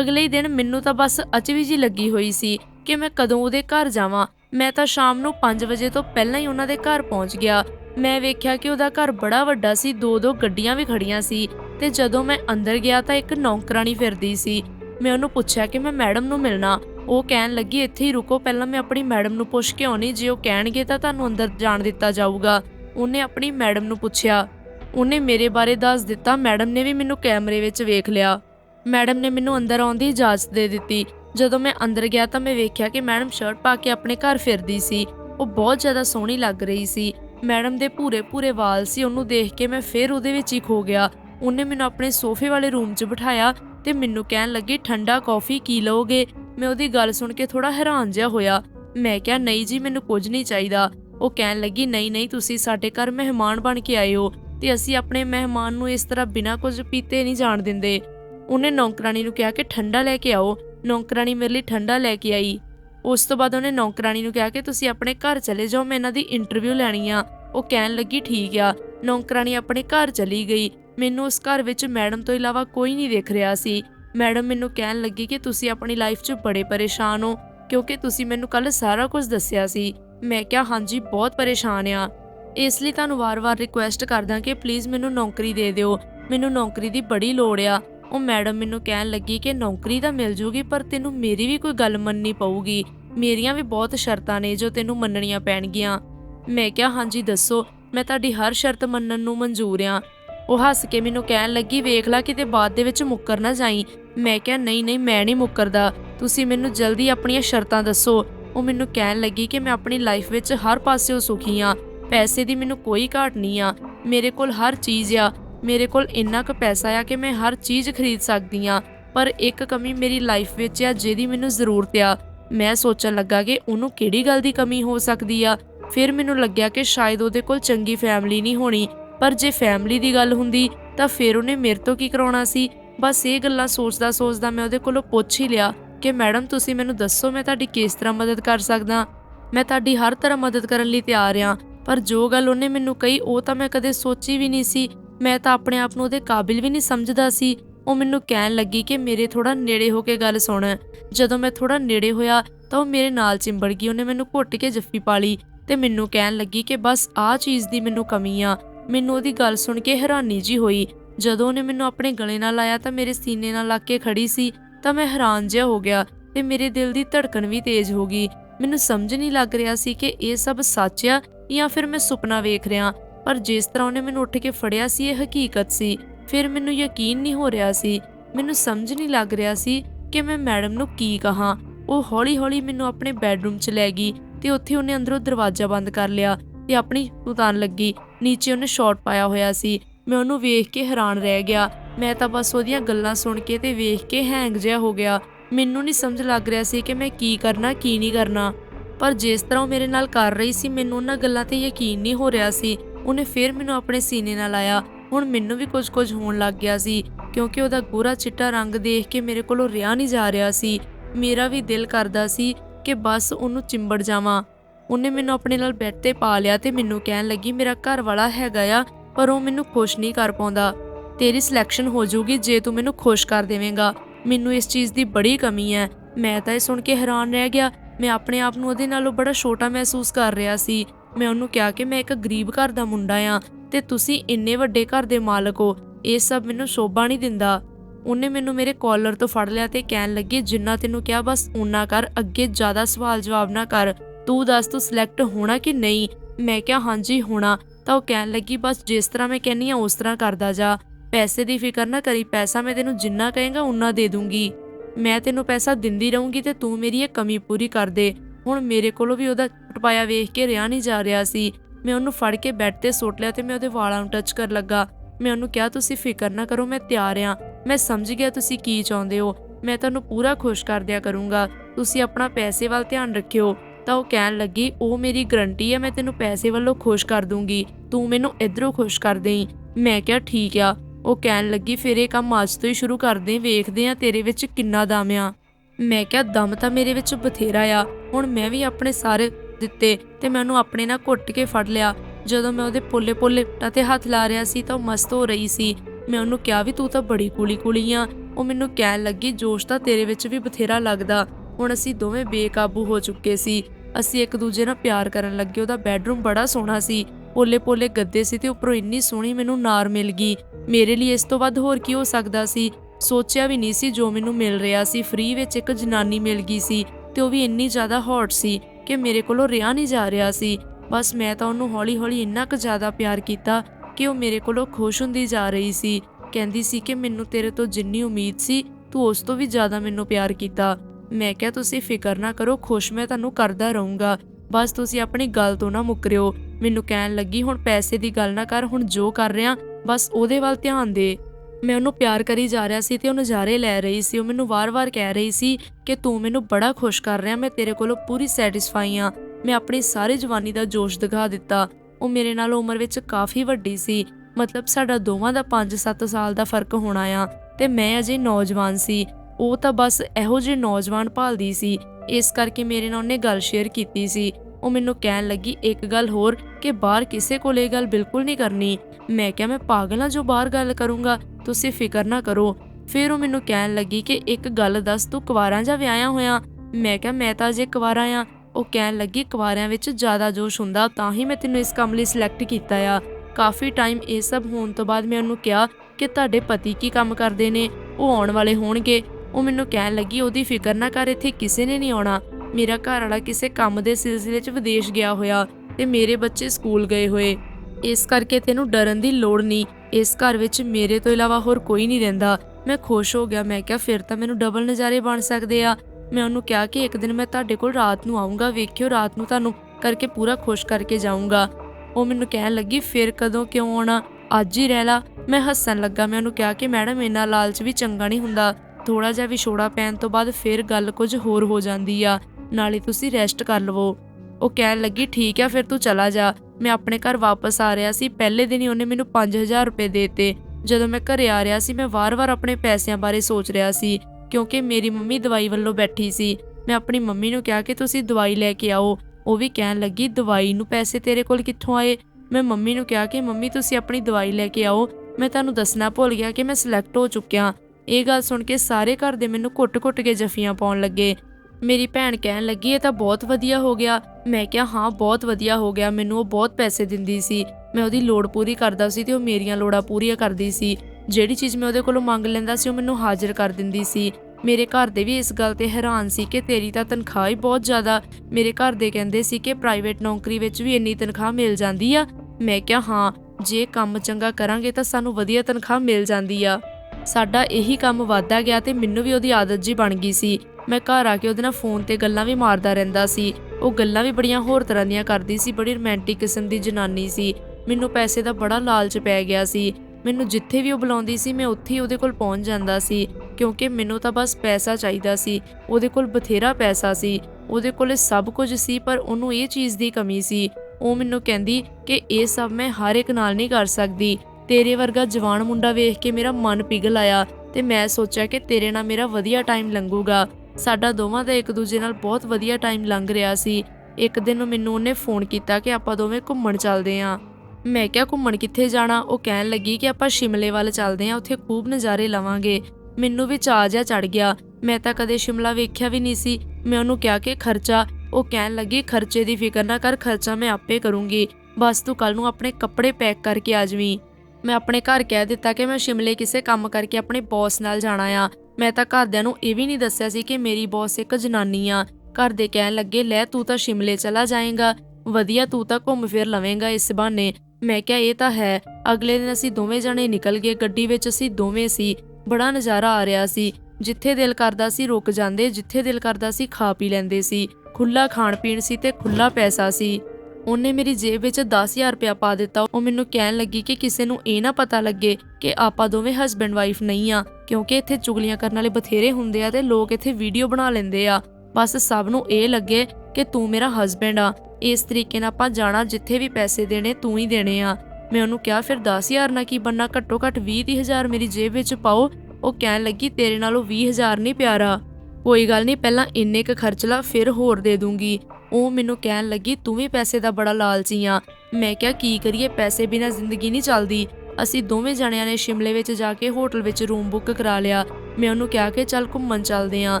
ਅਗਲੇ ਦਿਨ ਮੈਨੂੰ ਤਾਂ ਬਸ ਅਚਵੀ ਜੀ ਲੱਗੀ ਹੋਈ ਸੀ ਕਿ ਮੈਂ ਕਦੋਂ ਉਹਦੇ ਘਰ ਜਾਵਾਂ। ਮੈਂ ਤਾਂ ਸ਼ਾਮ ਨੂੰ 5 ਵਜੇ ਤੋਂ ਪਹਿਲਾਂ ਹੀ ਉਹਨਾਂ ਦੇ ਘਰ ਪਹੁੰਚ ਗਿਆ। ਮੈਂ ਵੇਖਿਆ ਕਿ ਉਹਦਾ ਘਰ ਬੜਾ ਵੱਡਾ ਸੀ ਦੋ ਦੋ ਗੱਡੀਆਂ ਵੀ ਖੜੀਆਂ ਸੀ ਤੇ ਜਦੋਂ ਮੈਂ ਅੰਦਰ ਗਿਆ ਤਾਂ ਇੱਕ ਨੌਕਰਾਨੀ ਫਿਰਦੀ ਸੀ। ਮੈਂ ਉਹਨੂੰ ਪੁੱਛਿਆ ਕਿ ਮੈਂ ਮੈਡਮ ਨੂੰ ਮਿਲਣਾ। ਉਹ ਕਹਿਣ ਲੱਗੀ, ਇੱਥੇ ਹੀ ਰੁਕੋ, ਪਹਿਲਾਂ ਮੈਂ ਆਪਣੀ ਮੈਡਮ ਨੂੰ ਪੁੱਛ ਕੇ ਆਉਣੀ। ਜੇ ਉਹ ਕਹਿਣਗੇ ਤਾਂ ਤੁਹਾਨੂੰ ਅੰਦਰ ਜਾਣ ਦਿੱਤਾ ਜਾਊਗਾ। ਉਹਨੇ ਆਪਣੀ ਮੈਡਮ ਨੂੰ ਪੁੱਛਿਆ। ਉਹਨੇ ਮੇਰੇ ਬਾਰੇ ਦੱਸ ਦਿੱਤਾ। ਮੈਡਮ ਨੇ ਵੀ ਮੈਨੂੰ ਕੈਮਰੇ ਵਿੱਚ ਵੇਖ ਲਿਆ। ਮੈਡਮ ਨੇ ਮੈਨੂੰ ਅੰਦਰ ਆਉਣ ਦੀ ਇਜਾਜ਼ਤ ਦੇ ਦਿੱਤੀ। ਜਦੋਂ ਮੈਂ ਅੰਦਰ ਗਿਆ ਤਾਂ ਮੈਂ ਵੇਖਿਆ ਕਿ ਮੈਡਮ ਸ਼ਰਟ ਪਾ ਕੇ ਆਪਣੇ ਘਰ ਫਿਰਦੀ ਸੀ। ਉਹ ਬਹੁਤ ਜ਼ਿਆਦਾ ਸੋਹਣੀ ਲੱਗ ਰਹੀ ਸੀ। ਮੈਡਮ ਦੇ ਭੂਰੇ ਭੂਰੇ ਵਾਲ ਸੀ। ਉਹਨੂੰ ਦੇਖ ਕੇ ਮੈਂ ਫਿਰ ਉਹਦੇ ਵਿੱਚ ਹੀ ਖੋ ਗਿਆ। ਉਹਨੇ ਮੈਨੂੰ ਆਪਣੇ ਸੋਫੇ ਵਾਲੇ ਰੂਮ 'ਚ ਬਿਠਾਇਆ ਤੇ ਮੈਨੂੰ ਕਹਿਣ ਲੱਗੀ, ਠੰਡਾ ਕੌਫੀ ਕੀ ਲਓਗੇ? ਮੈਂ ਉਹਦੀ ਗੱਲ ਸੁਣ ਕੇ ਥੋੜਾ ਹੈਰਾਨ ਜਿਹਾ ਹੋਇਆ। ਮੈਂ ਕਿਹਾ, ਨਹੀਂ ਜੀ, ਮੈਨੂੰ ਕੁਝ ਨਹੀਂ ਚਾਹੀਦਾ। ਉਹ ਕਹਿਣ ਲੱਗੀ, ਨਹੀਂ ਨਹੀਂ, ਤੁਸੀਂ ਸਾਡੇ ਘਰ ਮਹਿਮਾਨ ਬਣ ਕੇ ਆਏ ਹੋ ਤੇ ਅਸੀਂ ਆਪਣੇ ਮਹਿਮਾਨ ਨੂੰ ਇਸ ਤਰ੍ਹਾਂ ਬਿਨਾਂ ਕੁਝ ਪੀਤੇ ਨਹੀਂ ਜਾਣ ਦਿੰਦੇ। ਉਹਨੇ ਨੌਕਰਾਨੀ ਨੂੰ ਕਿਹਾ ਕਿ ਠੰਡਾ ਲੈ ਕੇ ਆਓ। ਨੌਕਰਾਨੀ ਮੇਰੇ ਲਈ ਠੰਡਾ ਲੈ ਕੇ ਆਈ। ਉਸ ਤੋਂ ਬਾਅਦ ਉਹਨੇ ਨੌਕਰਾਨੀ ਨੂੰ ਕਿਹਾ ਕਿ ਤੁਸੀਂ ਆਪਣੇ ਘਰ ਚਲੇ ਜਾਓ, ਮੈਂ ਇਹਨਾਂ ਦੀ ਇੰਟਰਵਿਊ ਲੈਣੀ ਆ। ਉਹ ਕਹਿਣ ਲੱਗੀ, ਠੀਕ ਆ। ਨੌਕਰਾਨੀ ਆਪਣੇ ਘਰ ਚਲੀ ਗਈ। ਮੈਨੂੰ ਉਸ ਘਰ ਵਿੱਚ ਮੈਡਮ ਤੋਂ ਇਲਾਵਾ ਕੋਈ ਨਹੀਂ ਦੇਖ ਰਿਹਾ ਸੀ। ਮੈਡਮ ਮੈਨੂੰ ਕਹਿਣ ਲੱਗੀ ਕਿ ਤੁਸੀਂ ਆਪਣੀ ਲਾਈਫ 'ਚ ਬੜੇ ਪਰੇਸ਼ਾਨ ਹੋ, ਕਿਉਂਕਿ ਤੁਸੀਂ ਮੈਨੂੰ ਕੱਲ ਸਾਰਾ ਕੁਝ ਦੱਸਿਆ ਸੀ। ਮੈਂ ਕਿਹਾ, ਹਾਂਜੀ, ਬਹੁਤ ਪਰੇਸ਼ਾਨ ਆ। ਇਸ ਲਈ ਤੁਹਾਨੂੰ ਵਾਰ-ਵਾਰ ਰਿਕੁਐਸਟ ਕਰਦਾ ਕਿ ਪਲੀਜ਼ ਮੈਨੂੰ ਨੌਕਰੀ ਦੇ ਦਿਓ। ਮੈਨੂੰ ਨੌਕਰੀ ਦੀ ਬੜੀ ਲੋੜ ਆ। ਉਹ ਮੈਡਮ ਮੈਨੂੰ ਕਹਿਣ ਲੱਗੀ ਕਿ ਨੌਕਰੀ ਤਾਂ ਮਿਲ ਜੂਗੀ, ਪਰ ਤੈਨੂੰ ਮੇਰੀ ਵੀ ਕੋਈ ਗੱਲ ਮੰਨਣੀ ਪਊਗੀ। ਮੇਰੀਆਂ ਵੀ ਬਹੁਤ ਸ਼ਰਤਾਂ ਨੇ ਜੋ ਤੈਨੂੰ ਮੰਨਣੀਆਂ ਪੈਣਗੀਆਂ। ਮੈਂ ਕਿਹਾ, ਹਾਂਜੀ, ਦੱਸੋ, ਮੈਂ ਤੁਹਾਡੀ ਹਰ ਸ਼ਰਤ ਮੰਨਣ ਨੂੰ ਮਨਜ਼ੂਰ ਆ। ਉਹ ਹੱਸ ਕੇ ਮੈਨੂੰ ਕਹਿਣ ਲੱਗੀ, ਵੇਖ ਲੈ, ਕਿਤੇ ਬਾਅਦ ਦੇ ਵਿੱਚ ਮੁੱਕਰ ਨਾ ਜਾਈ। ਮੈਂ ਕਿਹਾ, ਨਹੀਂ ਨਹੀਂ, ਮੈਂ ਨਹੀਂ ਮੁੱਕਰਦਾ। ਤੁਸੀਂ ਮੈਨੂੰ ਜਲਦੀ ਆਪਣੀਆਂ ਸ਼ਰਤਾਂ ਦੱਸੋ। ਉਹ ਮੈਨੂੰ ਕਹਿਣ ਲੱਗੀ ਕਿ ਮੈਂ ਆਪਣੀ ਲਾਈਫ ਵਿੱਚ ਹਰ ਪਾਸਿਓਂ ਸੁਖੀ ਆ ਪੈਸੇ ਦੀ ਮੈਨੂੰ ਕੋਈ ਘਾਟ ਨਹੀਂ ਆ। ਮੇਰੇ ਕੋਲ ਹਰ ਚੀਜ਼ ਆ। ਮੇਰੇ ਕੋਲ ਇੰਨਾ ਕੁ ਪੈਸਾ ਆ ਕਿ ਮੈਂ ਹਰ ਚੀਜ਼ ਖਰੀਦ ਸਕਦੀ ਆ ਪਰ ਇੱਕ ਕਮੀ ਮੇਰੀ ਲਾਈਫ ਵਿੱਚ ਆ, ਜਿਹਦੀ ਮੈਨੂੰ ਜ਼ਰੂਰਤ ਆ। ਮੈਂ ਸੋਚਣ ਲੱਗਾ ਕਿ ਉਹਨੂੰ ਕਿਹੜੀ ਗੱਲ ਦੀ ਕਮੀ ਹੋ ਸਕਦੀ ਆ। ਫਿਰ ਮੈਨੂੰ ਲੱਗਿਆ ਕਿ ਸ਼ਾਇਦ ਉਹਦੇ ਕੋਲ ਚੰਗੀ ਫੈਮਿਲੀ ਨਹੀਂ ਹੋਣੀ। ਪਰ ਜੇ ਫੈਮਿਲੀ ਦੀ ਗੱਲ ਹੁੰਦੀ, ਤਾਂ ਫਿਰ ਉਹਨੇ ਮੇਰੇ ਤੋਂ ਕੀ ਕਰਾਉਣਾ ਸੀ? ਬਸ ਇਹ ਗੱਲਾਂ ਸੋਚਦਾ ਸੋਚਦਾ ਮੈਂ ਉਹਦੇ ਕੋਲੋਂ ਪੁੱਛ ਹੀ ਲਿਆ। ਕਿ ਮੈਡਮ, ਤੁਸੀਂ ਮੈਨੂੰ ਦੱਸੋ ਮੈਂ ਤੁਹਾਡੀ ਕਿਸ ਤਰ੍ਹਾਂ ਮਦਦ ਕਰ ਸਕਦਾ? ਮੈਂ ਤੁਹਾਡੀ ਹਰ ਤਰ੍ਹਾਂ ਮਦਦ ਕਰਨ ਲਈ ਤਿਆਰ ਹਾਂ, ਪਰ ਜੋ ਗੱਲ ਉਹਨੇ ਮੈਨੂੰ ਕਹੀ, ਉਹ ਤਾਂ ਮੈਂ ਕਦੇ ਸੋਚੀ ਵੀ ਨਹੀਂ ਸੀ। ਮੈਂ ਤਾਂ ਆਪਣੇ ਆਪ ਨੂੰ ਉਹਦੇ ਕਾਬਿਲ ਵੀ ਨਹੀਂ ਸਮਝਦਾ ਸੀ। ਉਹ ਮੈਨੂੰ ਕਹਿਣ ਲੱਗੀ ਕਿ ਮੇਰੇ ਥੋੜਾ ਨੇੜੇ ਹੋ ਕੇ ਗੱਲ ਸੁਣ। ਜਦੋਂ ਮੈਂ ਥੋੜਾ ਨੇੜੇ ਹੋਇਆ, ਤਾਂ ਉਹ ਮੇਰੇ ਨਾਲ ਚਿੰਬੜ ਗਈ। ਉਹਨੇ ਮੈਨੂੰ ਘੁੱਟ ਕੇ ਜੱਫੀ ਪਾ ਲਈ ਤੇ ਮੈਨੂੰ ਕਹਿਣ ਲੱਗੀ ਕਿ ਬਸ ਆਹ ਚੀਜ਼ ਦੀ ਮੈਨੂੰ ਕਮੀ ਆ। ਮੈਨੂੰ ਉਹਦੀ ਗੱਲ ਸੁਣ ਕੇ ਹੈਰਾਨੀ ਜੀ ਹੋਈ। ਜਦੋਂ ਉਹਨੇ ਮੈਨੂੰ ਆਪਣੇ ਗਲੇ ਨਾਲ ਲਾਇਆ, ਤਾਂ ਮੇਰੇ ਸੀਨੇ ਨਾਲ ਲੱਗ ਕੇ ਖੜੀ ਸੀ। ਤਾਂ ਮੈਂ ਹੈਰਾਨ ਜਿਹਾ ਹੋ ਗਿਆ ਤੇ ਮੇਰੇ ਦਿਲ ਦੀ ਧੜਕਣ ਵੀ ਤੇਜ਼ ਹੋ ਗਈ। ਮੈਨੂੰ ਸਮਝ ਨਹੀਂ ਲੱਗ ਰਿਹਾ ਸੀ ਕਿ ਇਹ ਸਭ ਸੱਚ ਆ ਜਾਂ ਫਿਰ ਮੈਂ ਸੁਪਨਾ ਵੇਖ ਰਿਹਾ। ਪਰ ਜਿਸ ਤਰ੍ਹਾਂ ਉਹਨੇ ਮੈਨੂੰ ਉੱਠ ਕੇ ਫੜਿਆ ਸੀ, ਇਹ ਹਕੀਕਤ ਸੀ। ਫਿਰ ਮੈਨੂੰ ਯਕੀਨ ਨਹੀਂ ਹੋ ਰਿਹਾ ਸੀ। ਮੈਨੂੰ ਸਮਝ ਨਹੀਂ ਲੱਗ ਰਿਹਾ ਸੀ ਕਿ ਮੈਂ ਮੈਡਮ ਨੂੰ ਕੀ ਕਹਾਂ। ਉਹ ਹੌਲੀ-ਹੌਲੀ ਮੈਨੂੰ ਆਪਣੇ ਬੈੱਡਰੂਮ 'ਚ ਲੈ ਗਈ ਤੇ ਉੱਥੇ ਉਹਨੇ ਅੰਦਰੋਂ ਦਰਵਾਜ਼ਾ ਬੰਦ ਕਰ ਲਿਆ ਤੇ ਆਪਣੀ ਉਤਾਨ ਲੱਗੀ। ਨੀਚੇ ਉਹਨੇ ਸ਼ਾਰਟ ਪਾਇਆ ਹੋਇਆ ਸੀ। ਮੈਂ ਉਹਨੂੰ ਵੇਖ ਕੇ ਹੈਰਾਨ ਰਹਿ ਗਿਆ। ਮੈਂ ਤਾਂ ਬਸ ਉਹਦੀਆਂ ਗੱਲਾਂ ਸੁਣ ਕੇ ਤੇ ਵੇਖ ਕੇ ਹੈਂਗ ਜਿਹਾ ਹੋ ਗਿਆ। ਮੈਨੂੰ ਨਹੀਂ ਸਮਝ ਲੱਗ ਰਿਹਾ ਸੀ ਕਿ ਮੈਂ ਕੀ ਕਰਨਾ, ਕੀ ਨਹੀਂ ਕਰਨਾ। ਪਰ ਜਿਸ ਤਰ੍ਹਾਂ ਉਹ ਮੇਰੇ ਨਾਲ ਕਰ ਰਹੀ ਸੀ, ਮੈਨੂੰ ਉਹਨਾਂ ਗੱਲਾਂ ਤੇ ਯਕੀਨ ਨਹੀਂ ਹੋ ਰਿਹਾ ਸੀ। ਉਹਨੇ ਫਿਰ ਮੈਨੂੰ ਆਪਣੇ ਸੀਨੇ ਨਾਲ ਆਇਆ। ਹੁਣ ਮੈਨੂੰ ਵੀ ਕੁਝ ਕੁਝ ਹੋਣ ਲੱਗ ਗਿਆ ਸੀ, ਕਿਉਂਕਿ ਉਹਦਾ ਗੋਰਾ ਚਿੱਟਾ ਰੰਗ ਦੇਖ ਕੇ ਮੇਰੇ ਕੋਲੋਂ ਰਿਹਾ ਨਹੀਂ ਜਾ ਰਿਹਾ ਸੀ। ਮੇਰਾ ਵੀ ਦਿਲ ਕਰਦਾ ਸੀ ਕਿ ਬਸ ਉਹਨੂੰ ਚਿੰਬੜ ਜਾਵਾਂ। ਉਹਨੇ ਮੈਨੂੰ ਆਪਣੇ ਨਾਲ ਬੈੱਡ ਤੇ ਪਾ ਲਿਆ ਤੇ ਮੈਨੂੰ ਕਹਿਣ ਲੱਗੀ, ਮੇਰਾ ਘਰ ਵਾਲਾ ਹੈਗਾ ਆ, ਪਰ ਉਹ ਮੈਨੂੰ ਖੁਸ਼ ਨਹੀਂ ਕਰ ਪਾਉਂਦਾ। ਤੇਰੀ ਸਿਲੈਕਸ਼ਨ ਹੋ ਜਾਊਗੀ ਜੇ ਤੂੰ ਮੈਨੂੰ ਖੁਸ਼ ਕਰ ਦੇਵੇਂਗਾ। ਮੈਨੂੰ ਇਸ ਚੀਜ਼ ਦੀ ਬੜੀ ਕਮੀ ਹੈ। ਮੈਂ ਤਾਂ ਇਹ ਸੁਣ ਕੇ ਹੈਰਾਨ ਰਹਿ ਗਿਆ। ਮੈਂ ਆਪਣੇ ਆਪ ਨੂੰ ਉਹਦੇ ਨਾਲੋਂ ਬੜਾ ਛੋਟਾ ਮਹਿਸੂਸ ਕਰ ਰਿਹਾ ਸੀ। ਮੈਂ ਉਹਨੂੰ ਕਿਹਾ ਕਿ ਮੈਂ ਇੱਕ ਗਰੀਬ ਘਰ ਦਾ ਮੁੰਡਾ ਆ ਤੇ ਤੁਸੀਂ ਇੰਨੇ ਵੱਡੇ ਘਰ ਦੇ ਮਾਲਕ ਹੋ। ਇਹ ਸਭ ਮੈਨੂੰ ਸ਼ੋਭਾ ਨਹੀਂ ਦਿੰਦਾ। ਉਹਨੇ ਮੈਨੂੰ ਮੇਰੇ ਕਾਲਰ ਤੋਂ ਫੜ ਲਿਆ ਤੇ ਕਹਿਣ ਲੱਗੀ, ਜਿੰਨਾ ਤੈਨੂੰ ਕਿਹਾ, ਬਸ ਓਨਾ ਕਰ। ਅੱਗੇ ਜ਼ਿਆਦਾ ਸਵਾਲ ਜਵਾਬ ਨਾ ਕਰ। ਤੂੰ ਦੱਸ, ਤੂੰ ਸਿਲੈਕਟ ਹੋਣਾ ਕਿ ਨਹੀਂ? ਮੈਂ ਕਿਹਾ, ਹਾਂਜੀ, ਹੋਣਾ। ਤਾਂ ਉਹ ਕਹਿਣ ਲੱਗੀ, ਬਸ ਜਿਸ ਤਰ੍ਹਾਂ ਮੈਂ ਕਹਿੰਨੀ ਆ ਉਸ ਤਰ੍ਹਾਂ ਕਰਦਾ ਜਾ। ਪੈਸੇ ਦੀ ਫਿਕਰ ਨਾ ਕਰੀ, ਪੈਸਾ ਮੈਂ ਤੈਨੂੰ ਜਿੰਨਾ ਕਹੇਗਾ ਉਨਾ ਦੇ ਦੂੰਗੀ। ਮੈਂ ਤੈਨੂੰ ਪੈਸਾ ਦਿੰਦੀ ਰਹੂੰਗੀ ਤੇ ਤੂੰ ਮੇਰੀ ਇਹ ਕਮੀ ਪੂਰੀ ਕਰ ਦੇ। ਹੁਣ ਮੇਰੇ ਕੋਲੋਂ ਵੀ ਉਹਦਾ ਟਪਾਇਆ ਵੇਖ ਕੇ ਰਿਆ ਨਹੀਂ ਜਾ ਰਿਹਾ ਸੀ। ਮੈਂ ਉਹਨੂੰ ਫੜ ਕੇ ਬੈੱਡ ਤੇ ਸੁੱਟ ਲਿਆ ਤੇ ਮੈਂ ਉਹਦੇ ਵਾਲਾਂ ਨੂੰ ਟੱਚ ਕਰਨ ਲੱਗਾ। ਮੈਂ ਉਹਨੂੰ ਕਿਹਾ, ਤੁਸੀਂ ਫਿਕਰ ਨਾ ਕਰੋ, ਮੈਂ ਤਿਆਰ ਆ। ਮੈਂ ਸਮਝ ਗਿਆ ਤੁਸੀਂ ਕੀ ਚਾਹੁੰਦੇ ਹੋ। ਮੈਂ ਤੁਹਾਨੂੰ ਪੂਰਾ ਖੁਸ਼ ਕਰ ਦਿਆ ਕਰੂੰਗਾ। ਤੁਸੀਂ ਆਪਣਾ ਪੈਸੇ ਵੱਲ ਧਿਆਨ ਰੱਖਿਓ। ਤਾਂ ਉਹ ਕਹਿਣ ਲੱਗੀ, ਉਹ ਮੇਰੀ ਗਰੰਟੀ ਹੈ ਮੈਂ ਤੈਨੂੰ ਪੈਸੇ ਵੱਲੋਂ ਖੁਸ਼ ਕਰ ਦੂੰਗੀ। ਤੂੰ ਮੈਨੂੰ ਇਧਰੋਂ ਖੁਸ਼ ਕਰ ਦੇਈਂ। ਮੈਂ ਕਿਹਾ, ਠੀਕ ਆ। ਉਹ ਕਹਿਣ ਲੱਗੀ, ਫਿਰ ਇਹ ਕੰਮ ਅੱਜ ਤੋਂ ਹੀ ਸ਼ੁਰੂ ਕਰਦੇ ਵੇਖਦੇ ਆ ਤੇਰੇ ਵਿੱਚ ਕਿੰਨਾ ਦਮ ਆ। ਮੈਂ ਕਿਹਾ, ਦਮ ਤਾਂ ਮੇਰੇ ਵਿੱਚ ਬਥੇਰਾ ਆ। ਹੁਣ ਮੈਂ ਵੀ ਆਪਣੇ ਸਾਰੇ ਦਿੱਤੇ ਤੇ ਮੈਂ ਉਹਨੂੰ ਆਪਣੇ ਨਾਲ ਘੁੱਟ ਕੇ ਫੜ ਲਿਆ। ਜਦੋਂ ਮੈਂ ਉਹਦੇ ਪੋਲੇ-ਪੋਲੇ ਤੇ ਹੱਥ ਲਾ ਰਿਹਾ ਸੀ ਤਾਂ ਉਹ ਮਸਤ ਹੋ ਰਹੀ ਸੀ। ਮੈਂ ਉਹਨੂੰ ਕਿਹਾ, ਵੀ ਤੂੰ ਤਾਂ ਬੜੀ ਕੁਲੀ-ਕੁਲੀ ਆ। ਉਹ ਮੈਨੂੰ ਕਹਿਣ ਲੱਗੀ, ਜੋਸ਼ ਤਾਂ ਤੇਰੇ ਵਿੱਚ ਵੀ ਬਥੇਰਾ ਲੱਗਦਾ। ਹੁਣ ਅਸੀਂ ਦੋਵੇਂ ਬੇਕਾਬੂ ਹੋ ਚੁੱਕੇ ਸੀ। ਅਸੀਂ ਇੱਕ ਦੂਜੇ ਨਾਲ ਪਿਆਰ ਕਰਨ ਲੱਗੇ। ਉਹਦਾ ਬੈੱਡਰੂਮ ਬੜਾ ਸੋਹਣਾ ਸੀ। ਪੋਲੇ-ਪੋਲੇ ਗੱਦੇ ਸੀ ਤੇ ਉੱਪਰੋਂ ਇੰਨੀ ਸੋਹਣੀ ਮੈਨੂੰ ਨਾਰ ਮਿਲ ਗਈ। ਮੇਰੇ ਲਈ ਇਸ ਤੋਂ ਵੱਧ ਹੋਰ ਕੀ ਹੋ ਸਕਦਾ ਸੀ? ਸੋਚਿਆ ਵੀ ਨਹੀਂ ਸੀ ਜੋ ਮੈਨੂੰ ਮਿਲ ਰਿਹਾ ਸੀ। ਫ੍ਰੀ ਵਿੱਚ ਇੱਕ ਜਨਾਨੀ ਮਿਲ ਗਈ ਸੀ ਤੇ ਉਹ ਵੀ ਇੰਨੀ ਜ਼ਿਆਦਾ ਹੌਟ ਸੀ ਕਿ ਮੇਰੇ ਕੋਲੋਂ ਰਿਹਾ ਨਹੀਂ ਜਾ ਰਿਹਾ ਸੀ। ਬਸ ਮੈਂ ਤਾਂ ਉਹਨੂੰ ਹੌਲੀ-ਹੌਲੀ ਇੰਨਾ ਕੁ ਜ਼ਿਆਦਾ ਪਿਆਰ ਕੀਤਾ ਕਿ ਉਹ ਮੇਰੇ ਕੋਲੋਂ ਖੁਸ਼ ਹੁੰਦੀ ਜਾ ਰਹੀ ਸੀ। ਕਹਿੰਦੀ ਸੀ ਕਿ ਮੈਨੂੰ ਤੇਰੇ ਤੋਂ ਜਿੰਨੀ ਉਮੀਦ ਸੀ, ਤੂੰ ਉਸ ਤੋਂ ਵੀ ਜ਼ਿਆਦਾ ਮੈਨੂੰ ਪਿਆਰ ਕੀਤਾ। ਮੈਂ ਕਿਹਾ, ਤੁਸੀਂ ਫਿਕਰ ਨਾ ਕਰੋ, ਖੁਸ਼ ਮੈਂ ਤੁਹਾਨੂੰ ਕਰਦਾ ਰਹੂੰਗਾ। ਬਸ ਤੁਸੀਂ ਆਪਣੀ ਗੱਲ ਤੋਂ ਨਾ ਮੁੱਕਰਿਓ। ਮੈਨੂੰ ਕਹਿਣ ਲੱਗੀ, ਹੁਣ ਪੈਸੇ ਦੀ ਗੱਲ ਨਾ ਕਰ, ਹੁਣ ਜੋ ਕਰ ਰਿਹਾ, ਬਸ ਉਹਦੇ ਵੱਲ ਧਿਆਨ ਦੇ। ਮੈਂ ਉਹਨੂੰ ਪਿਆਰ ਕਰੀ ਜਾ ਰਿਹਾ ਸੀ ਤੇ ਉਹ ਨਜ਼ਾਰੇ ਲੈ ਰਹੀ ਸੀ। ਉਹ ਮੈਨੂੰ ਵਾਰ-ਵਾਰ ਕਹਿ ਰਹੀ ਸੀ ਕਿ ਤੂੰ ਮੈਨੂੰ ਬੜਾ ਖੁਸ਼ ਕਰ ਰਿਹਾ, ਮੈਂ ਤੇਰੇ ਕੋਲੋਂ ਪੂਰੀ ਸੈਟੀਸਫਾਈ ਆ। ਮੈਂ ਆਪਣੀ ਸਾਰੀ ਜਵਾਨੀ ਦਾ ਜੋਸ਼ ਦਿਖਾ ਦਿੱਤਾ। ਉਹ ਮੇਰੇ ਨਾਲ ਉਮਰ ਵਿੱਚ ਕਾਫੀ ਵੱਡੀ ਸੀ। ਮਤਲਬ ਸਾਡਾ ਦੋਵਾਂ ਦਾ 5-7 ਸਾਲ ਦਾ ਫ਼ਰਕ ਹੋਣਾ ਆ ਤੇ ਮੈਂ ਅਜੇ ਨੌਜਵਾਨ ਸੀ। ਉਹ ਤਾਂ ਬਸ ਇਹੋ ਜਿਹੇ ਨੌਜਵਾਨ ਭਾਲਦੀ ਸੀ। ਇਸ ਕਰਕੇ ਮੇਰੇ ਨਾਲ ਉਹਨੇ ਗੱਲ ਸ਼ੇਅਰ ਕੀਤੀ ਸੀ। ਉਹ ਮੈਨੂੰ ਕਹਿਣ ਲੱਗੀ, ਇੱਕ ਗੱਲ ਹੋਰ ਕਿ ਬਾਹਰ ਕਿਸੇ ਕੋਲ ਇਹ ਗੱਲ ਬਿਲਕੁਲ ਨਹੀਂ ਕਰਨੀ। ਮੈਂ ਕਿਹਾ, ਮੈਂ ਪਾਗਲ ਹਾਂ ਜੋ ਬਾਹਰ ਗੱਲ ਕਰੂੰਗਾ। ਤੁਸੀਂ ਫਿਕਰ ਨਾ ਕਰੋ। ਫਿਰ ਉਹ ਮੈਨੂੰ ਕਹਿਣ ਲੱਗੀ ਕਿ, ਇੱਕ ਗੱਲ ਦੱਸ, ਤੂੰ ਕੁਵਾਰਾਂ ਜਾਂ ਵਿਆਹਿਆ ਹੋਇਆ? ਮੈਂ ਕਿਹਾ, ਮੈਂ ਤਾਂ ਅਜੇ ਕੁਵਾਰਾ ਆ। ਉਹ ਕਹਿਣ ਲੱਗੀ, ਕੁਵਾਰਿਆਂ ਵਿੱਚ ਜ਼ਿਆਦਾ ਜੋਸ਼ ਹੁੰਦਾ, ਤਾਂ ਹੀ ਮੈਂ ਤੈਨੂੰ ਇਸ ਕੰਮ ਲਈ ਸਿਲੈਕਟ ਕੀਤਾ ਆ। ਕਾਫੀ ਟਾਈਮ ਇਹ ਸਭ ਹੋਣ ਤੋਂ ਬਾਅਦ ਮੈਂ ਉਹਨੂੰ ਕਿਹਾ ਕਿ ਤੁਹਾਡੇ ਪਤੀ ਕੀ ਕੰਮ ਕਰਦੇ ਨੇ? ਉਹ ਆਉਣ ਵਾਲੇ ਹੋਣਗੇ। ਉਹ ਮੈਨੂੰ ਕਹਿਣ ਲੱਗੀ, ਉਹਦੀ ਫਿਕਰ ਨਾ ਕਰ, ਇੱਥੇ ਕਿਸੇ ਨੇ ਨਹੀਂ ਆਉਣਾ। ਮੇਰਾ ਘਰ ਵਾਲਾ ਕਿਸੇ ਕੰਮ ਦੇ ਸਿਲਸਿਲੇ 'ਚ ਵਿਦੇਸ਼ ਗਿਆ ਹੋਇਆ ਤੇ ਮੇਰੇ ਬੱਚੇ ਸਕੂਲ ਗਏ ਹੋਏ। ਇਸ ਕਰਕੇ ਤੈਨੂੰ ਡਰਨ ਦੀ ਲੋੜ ਨਹੀਂ। ਇਸ ਘਰ ਵਿੱਚ ਮੇਰੇ ਤੋਂ ਇਲਾਵਾ ਹੋਰ ਕੋਈ ਨਹੀਂ ਰਹਿੰਦਾ। ਮੈਂ ਖੁਸ਼ ਹੋ ਗਿਆ। ਮੈਂ ਕਿਹਾ, ਫਿਰ ਤਾਂ ਮੈਨੂੰ ਡਬਲ ਨਜ਼ਾਰੇ ਬਣ ਸਕਦੇ ਆ। ਮੈਂ ਉਹਨੂੰ ਕਿਹਾ ਕਿ ਇੱਕ ਦਿਨ ਮੈਂ ਤੁਹਾਡੇ ਕੋਲ ਰਾਤ ਨੂੰ ਆਉਂਗਾ ਵੇਖਿਓ, ਰਾਤ ਨੂੰ ਤੁਹਾਨੂੰ ਕਰਕੇ ਪੂਰਾ ਖੁਸ਼ ਕਰਕੇ ਜਾਊਂਗਾ। ਉਹ ਮੈਨੂੰ ਕਹਿਣ ਲੱਗੀ, ਫਿਰ ਕਦੋਂ ਕਿਉਂ ਆਉਣਾ? ਅੱਜ ਹੀ ਰਹਿ ਲਾ। ਮੈਂ ਹੱਸਣ ਲੱਗਾ। ਮੈਂ ਉਹਨੂੰ ਕਿਹਾ ਕਿ, ਮੈਡਮ, ਇੰਨਾ ਲਾਲਚ ਵੀ ਚੰਗਾ ਨਹੀਂ ਹੁੰਦਾ। ਥੋੜਾ ਜਿਹਾ ਵਿਛੋੜਾ ਪੈਣ ਤੋਂ ਬਾਅਦ ਫਿਰ ਗੱਲ ਕੁਝ ਹੋਰ ਹੋ ਜਾਂਦੀ ਆ। ਨਾਲੇ ਤੁਸੀਂ ਰੈਸਟ ਕਰ ਲਵੋ। ਉਹ ਕਹਿਣ ਲੱਗੀ, ਠੀਕ ਆ, ਫਿਰ ਤੂੰ ਚਲਾ ਜਾ। ਮੈਂ ਆਪਣੇ ਘਰ ਵਾਪਸ ਆ ਰਿਹਾ ਸੀ। ਪਹਿਲੇ ਦਿਨ ਹੀ ਉਹਨੇ ਮੈਨੂੰ 5000 ਰੁਪਏ ਦੇਤੇ। ਜਦੋਂ ਮੈਂ ਘਰੇ ਆ ਰਿਹਾ ਸੀ, ਮੈਂ ਵਾਰ-ਵਾਰ ਆਪਣੇ ਪੈਸਿਆਂ ਬਾਰੇ ਸੋਚ ਰਿਹਾ ਸੀ, ਕਿਉਂਕਿ ਮੇਰੀ ਮੰਮੀ ਦਵਾਈ ਵੱਲੋਂ ਬੈਠੀ ਸੀ। ਮੈਂ ਆਪਣੀ ਮੰਮੀ ਨੂੰ ਕਿਹਾ ਕਿ ਤੁਸੀਂ ਦਵਾਈ ਲੈ ਕੇ ਆਓ। ਉਹ ਵੀ ਕਹਿਣ ਲੱਗੀ, ਦਵਾਈ ਨੂੰ ਪੈਸੇ ਤੇਰੇ ਕੋਲ ਕਿੱਥੋਂ ਆਏ? ਮੈਂ ਮੰਮੀ ਨੂੰ ਕਿਹਾ ਕਿ, ਮੰਮੀ, ਤੁਸੀਂ ਆਪਣੀ ਦਵਾਈ ਲੈ ਕੇ ਆਓ। ਮੈਂ ਤੁਹਾਨੂੰ ਦੱਸਣਾ ਭੁੱਲ ਗਿਆ ਕਿ ਮੈਂ ਸਿਲੈਕਟ ਹੋ ਚੁੱਕਿਆ। ਇਹ ਗੱਲ ਸੁਣ ਕੇ ਸਾਰੇ ਘਰ ਦੇ ਮੈਨੂੰ ਘੁੱਟ-ਘੁੱਟ ਕੇ ਜਫੀਆਂ ਪਾਉਣ ਲੱਗੇ। ਮੇਰੀ ਭੈਣ ਕਹਿਣ ਲੱਗੀ, ਇਹ ਤਾਂ ਬਹੁਤ ਵਧੀਆ ਹੋ ਗਿਆ। ਮੈਂ ਕਿਹਾ, ਹਾਂ, ਬਹੁਤ ਵਧੀਆ ਹੋ ਗਿਆ। ਮੈਨੂੰ ਉਹ ਬਹੁਤ ਪੈਸੇ ਦਿੰਦੀ ਸੀ। ਮੈਂ ਉਹਦੀ ਲੋੜ ਪੂਰੀ ਕਰਦਾ ਸੀ ਤੇ ਉਹ ਮੇਰੀਆਂ ਲੋੜਾਂ ਪੂਰੀਆਂ ਕਰਦੀ ਸੀ। ਜਿਹੜੀ ਚੀਜ਼ ਮੈਂ ਉਹਦੇ ਕੋਲੋਂ ਮੰਗ ਲੈਂਦਾ ਸੀ, ਉਹ ਮੈਨੂੰ ਹਾਜ਼ਰ ਕਰ ਦਿੰਦੀ ਸੀ। ਮੇਰੇ ਘਰ ਦੇ ਵੀ ਇਸ ਗੱਲ ਤੇ ਹੈਰਾਨ ਸੀ ਕਿ ਤੇਰੀ ਤਾਂ ਤਨਖਾਹ ਹੀ ਬਹੁਤ ਜ਼ਿਆਦਾ। ਮੇਰੇ ਘਰ ਦੇ ਕਹਿੰਦੇ ਸੀ ਕਿ ਪ੍ਰਾਈਵੇਟ ਨੌਕਰੀ ਵਿੱਚ ਵੀ ਇੰਨੀ ਤਨਖਾਹ ਮਿਲ ਜਾਂਦੀ ਆ। ਮੈਂ ਕਿਹਾ, ਹਾਂ, ਜੇ ਕੰਮ ਚੰਗਾ ਕਰਾਂਗੇ ਤਾਂ ਸਾਨੂੰ ਵਧੀਆ ਤਨਖਾਹ ਮਿਲ ਜਾਂਦੀ ਆ। ਸਾਡਾ ਇਹੀ ਕੰਮ ਵਧਦਾ ਗਿਆ ਤੇ ਮੈਨੂੰ ਵੀ ਉਹਦੀ ਆਦਤ ਜੀ ਬਣ ਗਈ ਸੀ। ਮੈਂ ਘਰ ਆ ਕੇ ਉਹਦੇ ਨਾਲ ਫੋਨ ਤੇ ਗੱਲਾਂ ਵੀ ਮਾਰਦਾ ਰਹਿੰਦਾ ਸੀ। ਉਹ ਗੱਲਾਂ ਵੀ ਬੜੀਆਂ ਹੋਰ ਤਰ੍ਹਾਂ ਦੀਆਂ ਕਰਦੀ ਸੀ, ਬੜੀ ਰੋਮਾਂਟਿਕ ਕਿਸਮ ਦੀ ਜਨਾਨੀ ਸੀ। ਮੈਨੂੰ ਪੈਸੇ ਦਾ ਬੜਾ ਲਾਲਚ ਪੈ ਗਿਆ ਸੀ। ਮੈਨੂੰ ਜਿੱਥੇ ਵੀ ਉਹ ਬੁਲਾਉਂਦੀ ਸੀ, ਮੈਂ ਉੱਥੇ ਹੀ ਉਹਦੇ ਕੋਲ ਪਹੁੰਚ ਜਾਂਦਾ ਸੀ। ਕਿਉਂਕਿ ਮੈਨੂੰ ਤਾਂ ਬਸ ਪੈਸਾ ਚਾਹੀਦਾ ਸੀ, ਉਹਦੇ ਕੋਲ ਬਥੇਰਾ ਪੈਸਾ ਸੀ। ਉਹਦੇ ਕੋਲ ਸਭ ਕੁਝ ਸੀ, ਪਰ ਉਹਨੂੰ ਇਹ ਚੀਜ਼ ਦੀ ਕਮੀ ਸੀ। ਉਹ ਮੈਨੂੰ ਕਹਿੰਦੀ ਕਿ ਇਹ ਸਭ ਮੈਂ ਹਰ ਇੱਕ ਨਾਲ ਨਹੀਂ ਕਰ ਸਕਦੀ। ਤੇਰੇ ਵਰਗਾ ਜਵਾਨ ਮੁੰਡਾ ਵੇਖ ਕੇ ਮੇਰਾ ਮਨ ਪਿਘਲ ਆਇਆ ਤੇ ਮੈਂ ਸੋਚਿਆ ਕਿ ਤੇਰੇ ਨਾਲ ਮੇਰਾ ਵਧੀਆ ਟਾਈਮ ਲੰਘੂਗਾ। ਸਾਡਾ ਦੋਵਾਂ ਦਾ ਇੱਕ ਦੂਜੇ ਨਾਲ ਬਹੁਤ ਵਧੀਆ ਟਾਈਮ ਲੰਘ ਰਿਹਾ ਸੀ। ਇੱਕ ਦਿਨ ਮੈਨੂੰ ਉਹਨੇ ਫੋਨ ਕੀਤਾ ਕਿ ਆਪਾਂ ਦੋਵੇਂ ਘੁੰਮਣ ਚੱਲਦੇ ਆਂ ਮੈਂ ਕਿਹਾ, ਘੁੰਮਣ ਕਿੱਥੇ ਜਾਣਾ? ਉਹ ਕਹਿਣ ਲੱਗੀ ਕਿ ਆਪਾਂ ਸ਼ਿਮਲੇ ਵੱਲ ਚੱਲਦੇ ਆਂ ਉੱਥੇ ਖੂਬ ਨਜ਼ਾਰੇ ਲਵਾਂਗੇ। ਮੈਨੂੰ ਵੀ ਚਾਅ ਜਿਹਾ ਚੜ ਗਿਆ। ਮੈਂ ਤਾਂ ਕਦੇ ਸ਼ਿਮਲਾ ਵੇਖਿਆ ਵੀ ਨਹੀਂ ਸੀ। ਮੈਂ ਉਹਨੂੰ ਕਿਹਾ ਕਿ, ਖਰਚਾ। ਉਹ ਕਹਿਣ ਲੱਗੀ, ਖਰਚੇ ਦੀ ਫਿਕਰ ਨਾ ਕਰ, ਖਰਚਾ ਮੈਂ ਆਪੇ ਕਰੂੰਗੀ। ਬਸ ਤੂੰ ਕੱਲ ਨੂੰ ਆਪਣੇ ਕੱਪੜੇ ਪੈਕ ਕਰਕੇ ਆ ਜਾਵੀਂ। ਮੈਂ ਆਪਣੇ ਘਰ ਕਹਿ ਦਿੱਤਾ ਕਿ ਮੈਂ ਸ਼ਿਮਲੇ ਕਿਸੇ ਕੰਮ ਕਰਕੇ ਆਪਣੇ ਬੌਸ ਨਾਲ ਜਾਣਾ ਆ। ਮੈਂ ਤਾਂ ਘਰਦਿਆਂ ਨੂੰ ਇਹ ਵੀ ਨਹੀਂ ਦੱਸਿਆ ਸੀ ਕਿ ਮੇਰੀ ਬੌਸ ਇੱਕ ਜਨਾਨੀ ਆ। ਘਰ ਦੇ ਕਹਿਣ ਲੱਗੇ, ਲੈ ਤੂੰ ਤਾਂ ਸ਼ਿਮਲੇ ਚਲਾ ਜਾਏਗਾ। ਵਧੀਆ, ਤੂੰ ਤਾਂ ਘੁੰਮ ਫਿਰ ਲਵੇਂਗਾ ਇਸ ਬਹਾਨੇ। ਮੈਂ ਕਿਹਾ, ਇਹ ਤਾਂ ਹੈ। ਅਗਲੇ ਦਿਨ ਅਸੀਂ ਦੋਵੇਂ ਜਣੇ ਨਿਕਲ ਗਏ। ਗੱਡੀ ਵਿੱਚ ਅਸੀਂ ਦੋਵੇਂ ਸੀ। ਬੜਾ ਨਜ਼ਾਰਾ ਆ ਰਿਹਾ ਸੀ। ਜਿੱਥੇ ਦਿਲ ਕਰਦਾ ਸੀ ਰੁਕ ਜਾਂਦੇ, ਜਿੱਥੇ ਦਿਲ ਕਰਦਾ ਸੀ ਖਾ ਪੀ ਲੈਂਦੇ ਸੀ। ਖੁੱਲਾ ਖਾਣ ਪੀਣ ਸੀ ਤੇ ਖੁੱਲਾ ਪੈਸਾ ਸੀ। ਉਹਨੇ ਮੇਰੀ ਜੇਬ ਵਿੱਚ 10000 ਰੁਪਇਆ ਪਾ ਦਿੱਤਾ। ਉਹ ਮੈਨੂੰ ਕਹਿਣ ਲੱਗੀ ਕਿ ਕਿਸੇ ਨੂੰ ਇਹ ਨਾ ਪਤਾ ਲੱਗੇ ਕਿ ਆਪਾਂ ਦੋਵੇਂ ਹਸਬੈਂਡ ਵਾਈਫ ਨਹੀਂ ਆ, ਕਿਉਂਕਿ ਇੱਥੇ ਚੁਗਲੀਆਂ ਕਰਨ ਵਾਲੇ ਬਥੇਰੇ ਹੁੰਦੇ ਆ ਤੇ ਲੋਕ ਇੱਥੇ ਵੀਡੀਓ ਬਣਾ ਲੈਂਦੇ ਆ। ਬਸ ਸਭ ਨੂੰ ਇਹ ਲੱਗੇ ਕਿ ਤੂੰ ਮੇਰਾ ਹਸਬੈਂਡ ਆ। ਇਸ ਤਰੀਕੇ ਨਾਲ ਆਪਾਂ ਜਾਣਾ ਜਿੱਥੇ ਵੀ ਪੈਸੇ ਦੇਣੇ, ਤੂੰ ਹੀ ਦੇਣੇ ਆ। ਮੈਂ ਉਹਨੂੰ ਕਿਹਾ, ਫਿਰ 10000 ਨਾਲ ਕੀ ਬੰਨਾ ਘੱਟੋ ਘੱਟ 20000 ਮੇਰੀ ਜੇਬ ਵਿੱਚ ਪਾਓ। ਉਹ ਕਹਿਣ ਲੱਗੀ, ਤੇਰੇ ਨਾਲੋਂ 20000 ਨਹੀਂ ਪਿਆਰਾ। ਕੋਈ ਗੱਲ ਨਹੀਂ, ਪਹਿਲਾਂ ਇੰਨੇ ਕ ਖਰਚ ਲਾ, ਫਿਰ ਹੋਰ ਦੇ ਦੂੰਗੀ। ਉਹ ਮੈਨੂੰ ਕਹਿਣ ਲੱਗੀ, ਤੂੰ ਵੀ ਪੈਸੇ ਦਾ ਬੜਾ ਲਾਲਚੀ ਆ। ਮੈਂ ਕਿਹਾ, ਕੀ ਕਰੀਏ, ਪੈਸੇ ਬਿਨਾ ਜ਼ਿੰਦਗੀ ਨਹੀਂ ਚੱਲਦੀ। ਅਸੀਂ ਦੋਵੇਂ ਜਣਿਆਂ ਨੇ ਸ਼ਿਮਲੇ ਵਿੱਚ ਜਾ ਕੇ ਹੋਟਲ ਵਿੱਚ ਰੂਮ ਬੁੱਕ ਕਰਾ ਲਿਆ। ਮੈਂ ਉਹਨੂੰ ਕਿਹਾ ਕਿ, ਚੱਲ ਘੁੰਮਣ ਚੱਲਦੇ ਆਂ।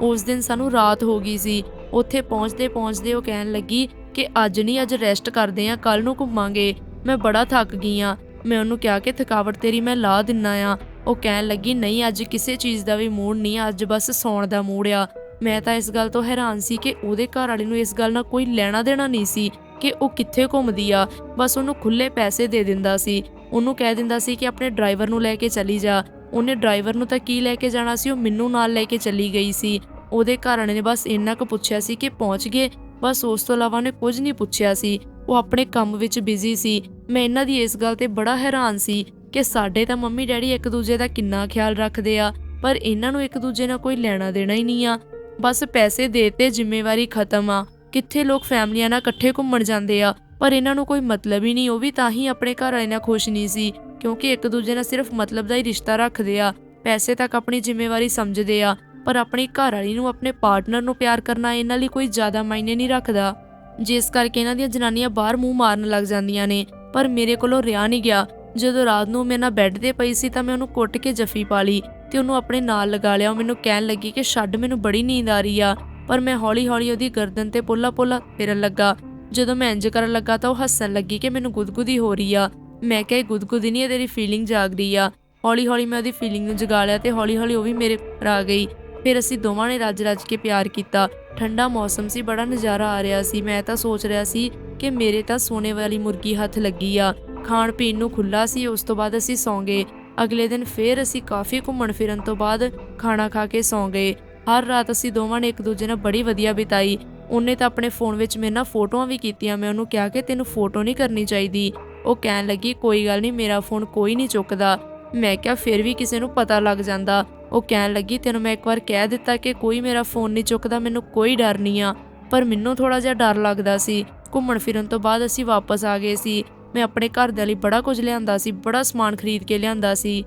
ਉਸ ਦਿਨ ਸਾਨੂੰ ਰਾਤ ਹੋ ਗਈ ਸੀ। ਉੱਥੇ ਪਹੁੰਚਦੇ ਪਹੁੰਚਦੇ ਉਹ ਕਹਿਣ ਲੱਗੀ ਕਿ, ਅੱਜ ਨਹੀਂ, ਅੱਜ ਰੈਸਟ ਕਰਦੇ ਆ ਕੱਲ ਨੂੰ ਘੁੰਮਾਂਗੇ। ਮੈਂ ਬੜਾ ਥੱਕ ਗਈ ਆਂ। ਮੈਂ ਉਹਨੂੰ ਕਿਹਾ ਕਿ, ਥਕਾਵਟ ਤੇਰੀ ਮੈਂ ਲਾ ਦਿੰਨਾ ਆ। ਉਹ ਕਹਿਣ ਲੱਗੀ, ਨਹੀਂ, ਅੱਜ ਕਿਸੇ ਚੀਜ਼ ਦਾ ਵੀ ਮੂਡ ਨਹੀਂ, ਅੱਜ ਬਸ ਸੌਣ ਦਾ ਮੂਡ ਆ। ਮੈਂ ਤਾਂ ਇਸ ਗੱਲ ਤੋਂ ਹੈਰਾਨ ਸੀ ਕਿ ਉਹਦੇ ਘਰ ਵਾਲੇ ਨੂੰ ਇਸ ਗੱਲ ਨਾਲ ਕੋਈ ਲੈਣਾ ਦੇਣਾ ਨਹੀਂ ਸੀ ਕਿ ਉਹ ਕਿੱਥੇ ਘੁੰਮਦੀ ਆ। ਬਸ ਉਹਨੂੰ ਖੁੱਲੇ ਪੈਸੇ ਦੇ ਦਿੰਦਾ ਸੀ। ਉਹਨੂੰ ਕਹਿ ਦਿੰਦਾ ਸੀ ਕਿ ਆਪਣੇ ਡਰਾਈਵਰ ਨੂੰ ਲੈ ਕੇ ਚਲੀ ਜਾ। ਉਹਨੇ ਡਰਾਈਵਰ ਨੂੰ ਤਾਂ ਕੀ ਲੈ ਕੇ ਜਾਣਾ ਸੀ? ਉਹ ਮੈਨੂੰ ਨਾਲ ਲੈ ਕੇ ਚਲੀ ਗਈ ਸੀ। ਉਹਦੇ ਘਰ ਵਾਲੇ ਨੇ ਬਸ ਇੰਨਾ ਕੁ ਪੁੱਛਿਆ ਸੀ ਕਿ ਪਹੁੰਚ ਗਏ। ਬਸ ਉਸ ਤੋਂ ਇਲਾਵਾ ਉਹਨੇ ਕੁਝ ਨਹੀਂ ਪੁੱਛਿਆ ਸੀ। ਉਹ ਆਪਣੇ ਕੰਮ ਵਿੱਚ ਬਿਜ਼ੀ ਸੀ। ਮੈਂ ਇਹਨਾਂ ਦੀ ਇਸ ਗੱਲ ਤੇ ਬੜਾ ਹੈਰਾਨ ਸੀ ਕਿ ਸਾਡੇ ਤਾਂ ਮੰਮੀ ਡੈਡੀ ਇੱਕ ਦੂਜੇ ਦਾ ਕਿੰਨਾ ਖਿਆਲ ਰੱਖਦੇ ਆ, ਪਰ ਇਹਨਾਂ ਨੂੰ ਇੱਕ ਦੂਜੇ ਨਾਲ ਕੋਈ ਲੈਣਾ ਦੇਣਾ ਹੀ ਨਹੀਂ ਆ। ਬਸ ਪੈਸੇ ਦੇਤੇ ਜ਼ਿੰਮੇਵਾਰੀ ਖਤਮ ਆ। ਕਿੱਥੇ ਲੋਕ ਫੈਮਲੀਆਂ ਨਾਲ ਇਕੱਠੇ ਘੁੰਮਣ ਜਾਂਦੇ ਆ, ਪਰ ਇਹਨਾਂ ਨੂੰ ਕੋਈ ਮਤਲਬ ਹੀ ਨਹੀਂ, ਉਹ ਵੀ ਤਾਂ ਹੀ ਆਪਣੇ ਘਰ ਵਾਲੇ ਨਾਲ ਖੁਸ਼ ਨਹੀਂ ਸੀ, ਕਿਉਂਕਿ ਇੱਕ ਦੂਜੇ ਨਾਲ ਸਿਰਫ ਮਤਲਬ ਦਾ ਹੀ ਰਿਸ਼ਤਾ ਰੱਖਦੇ ਆ। ਪੈਸੇ ਤੱਕ ਆਪਣੀ ਜ਼ਿੰਮੇਵਾਰੀ ਸਮਝਦੇ ਆ, ਪਰ ਆਪਣੀ ਘਰ ਵਾਲੀ ਨੂੰ, ਆਪਣੇ ਪਾਰਟਨਰ ਨੂੰ ਪਿਆਰ ਕਰਨਾ ਇਹਨਾਂ ਲਈ ਕੋਈ ਜ਼ਿਆਦਾ ਮਾਇਨੇ ਨਹੀਂ ਰੱਖਦਾ। ਜਿਸ ਕਰਕੇ ਇਹਨਾਂ ਦੀਆਂ ਜਨਾਨੀਆਂ ਬਾਹਰ ਮੂੰਹ ਮਾਰਨ ਲੱਗ ਜਾਂਦੀਆਂ ਨੇ, ਪਰ ਮੇਰੇ ਕੋਲੋਂ ਰਿਆ ਨਹੀਂ ਗਿਆ। ਜਦੋਂ ਰਾਤ ਨੂੰ ਮੇਰੇ ਨਾਲ ਬੈੱਡ ਤੇ ਪਈ ਸੀ ਤਾਂ ਮੈਂ ਉਹਨੂੰ ਕੁੱਟ ਕੇ ਜੱਫੀ ਪਾ ਲਈ ਤੇ ਉਹਨੂੰ ਆਪਣੇ ਨਾਲ ਲਗਾ ਲਿਆ। ਉਹ ਮੈਨੂੰ ਕਹਿਣ ਲੱਗੀ ਕਿ ਛੱਡ, ਮੈਨੂੰ ਬੜੀ ਨੀਂਦ ਆ ਰਹੀ ਆ, ਪਰ ਮੈਂ ਹੌਲੀ-ਹੌਲੀ ਉਹਦੀ ਗਰਦਨ ਤੇ ਪੋਲਾ-ਪੋਲਾ ਫੇਰਨ ਲੱਗਾ। ਜਦੋਂ ਮੈਂ ਇੰਜ ਕਰਨ ਲੱਗਾ ਤਾਂ ਉਹ ਹੱਸਣ ਲੱਗੀ ਕਿ ਮੈਨੂੰ ਗੁਦਗੁਦੀ ਹੋ ਰਹੀ ਆ। ਮੈਂ ਕਿਹਾ, ਇਹ ਗੁਦਗੁਦੀ ਨਹੀਂ ਹੈ ਤੇਰੀ ਫੀਲਿੰਗ ਜਾਗ ਰਹੀ ਆ। ਹੌਲੀ-ਹੌਲੀ ਮੈਂ ਉਹਦੀ ਫੀਲਿੰਗ ਨੂੰ ਜਗਾ ਲਿਆ ਤੇ ਹੌਲੀ-ਹੌਲੀ ਉਹ ਵੀ ਮੇਰੇ ਪਰ ਆ ਗਈ। ਫਿਰ ਅਸੀਂ ਦੋਵਾਂ ਨੇ ਰੱਜ-ਰੱਜ ਕੇ ਪਿਆਰ ਕੀਤਾ। ਠੰਡਾ ਮੌਸਮ ਸੀ, ਬੜਾ ਨਜ਼ਾਰਾ ਆ ਰਿਹਾ ਸੀ। ਮੈਂ ਤਾਂ ਸੋਚ ਰਿਹਾ ਸੀ ਕਿ ਮੇਰੇ ਤਾਂ ਸੋਨੇ ਵਾਲੀ ਮੁਰਗੀ ਹੱਥ ਲੱਗੀ ਆ। ਖਾਣ ਪੀਣ ਨੂੰ ਖੁੱਲਾ ਸੀ, ਉਸ ਤੋਂ ਬਾਅਦ ਅਸੀਂ ਸੌਂ ਗਏ। ਅਗਲੇ ਦਿਨ ਫੇਰ ਅਸੀਂ ਕਾਫੀ ਘੁੰਮਣ ਫਿਰਨ ਤੋਂ ਬਾਅਦ ਖਾਣਾ ਖਾ ਕੇ ਸੌਂ ਗਏ। ਹਰ ਰਾਤ ਅਸੀਂ ਦੋਵਾਂ ਨੇ ਇੱਕ ਦੂਜੇ ਨਾਲ ਬੜੀ ਵਧੀਆ ਬਿਤਾਈ। ਉਹਨੇ ਤਾਂ ਆਪਣੇ ਫੋਨ ਵਿੱਚ ਮੇਰੇ ਨਾਲ ਫੋਟੋਆਂ ਵੀ ਕੀਤੀਆਂ, ਮੈਂ ਉਹਨੂੰ ਕਿਹਾ ਕਿ ਤੈਨੂੰ ਫੋਟੋ ਨਹੀਂ ਕਰਨੀ ਚਾਹੀਦੀ। ਉਹ ਕਹਿਣ ਲੱਗੀ, ਕੋਈ ਗੱਲ ਨਹੀਂ, ਮੇਰਾ ਫੋਨ ਕੋਈ ਨਹੀਂ ਚੁੱਕਦਾ। ਮੈਂ ਕਿਹਾ, ਫਿਰ ਵੀ ਕਿਸੇ ਨੂੰ ਪਤਾ ਲੱਗ ਜਾਂਦਾ। ਉਹ ਕਹਿਣ ਲੱਗੀ, ਤੈਨੂੰ ਮੈਂ ਇੱਕ ਵਾਰ ਕਹਿ ਦਿੱਤਾ ਕਿ ਕੋਈ ਮੇਰਾ ਫੋਨ ਨਹੀਂ ਚੁੱਕਦਾ, ਮੈਨੂੰ ਕੋਈ ਡਰ ਨਹੀਂ ਆ। ਪਰ ਮੈਨੂੰ ਥੋੜਾ ਜਿਹਾ ਡਰ ਲੱਗਦਾ ਸੀ। ਘੁੰਮਣ ਫਿਰਨ ਤੋਂ ਬਾਅਦ ਅਸੀਂ ਵਾਪਸ ਆ ਗਏ ਸੀ। ਮੈਂ ਆਪਣੇ ਘਰਦਿਆਂ ਲਈ ਬੜਾ ਕੁਝ ਲਿਆਂਦਾ ਸੀ, ਬੜਾ ਸਮਾਨ ਖਰੀਦ ਕੇ ਲਿਆਂਦਾ ਸੀ।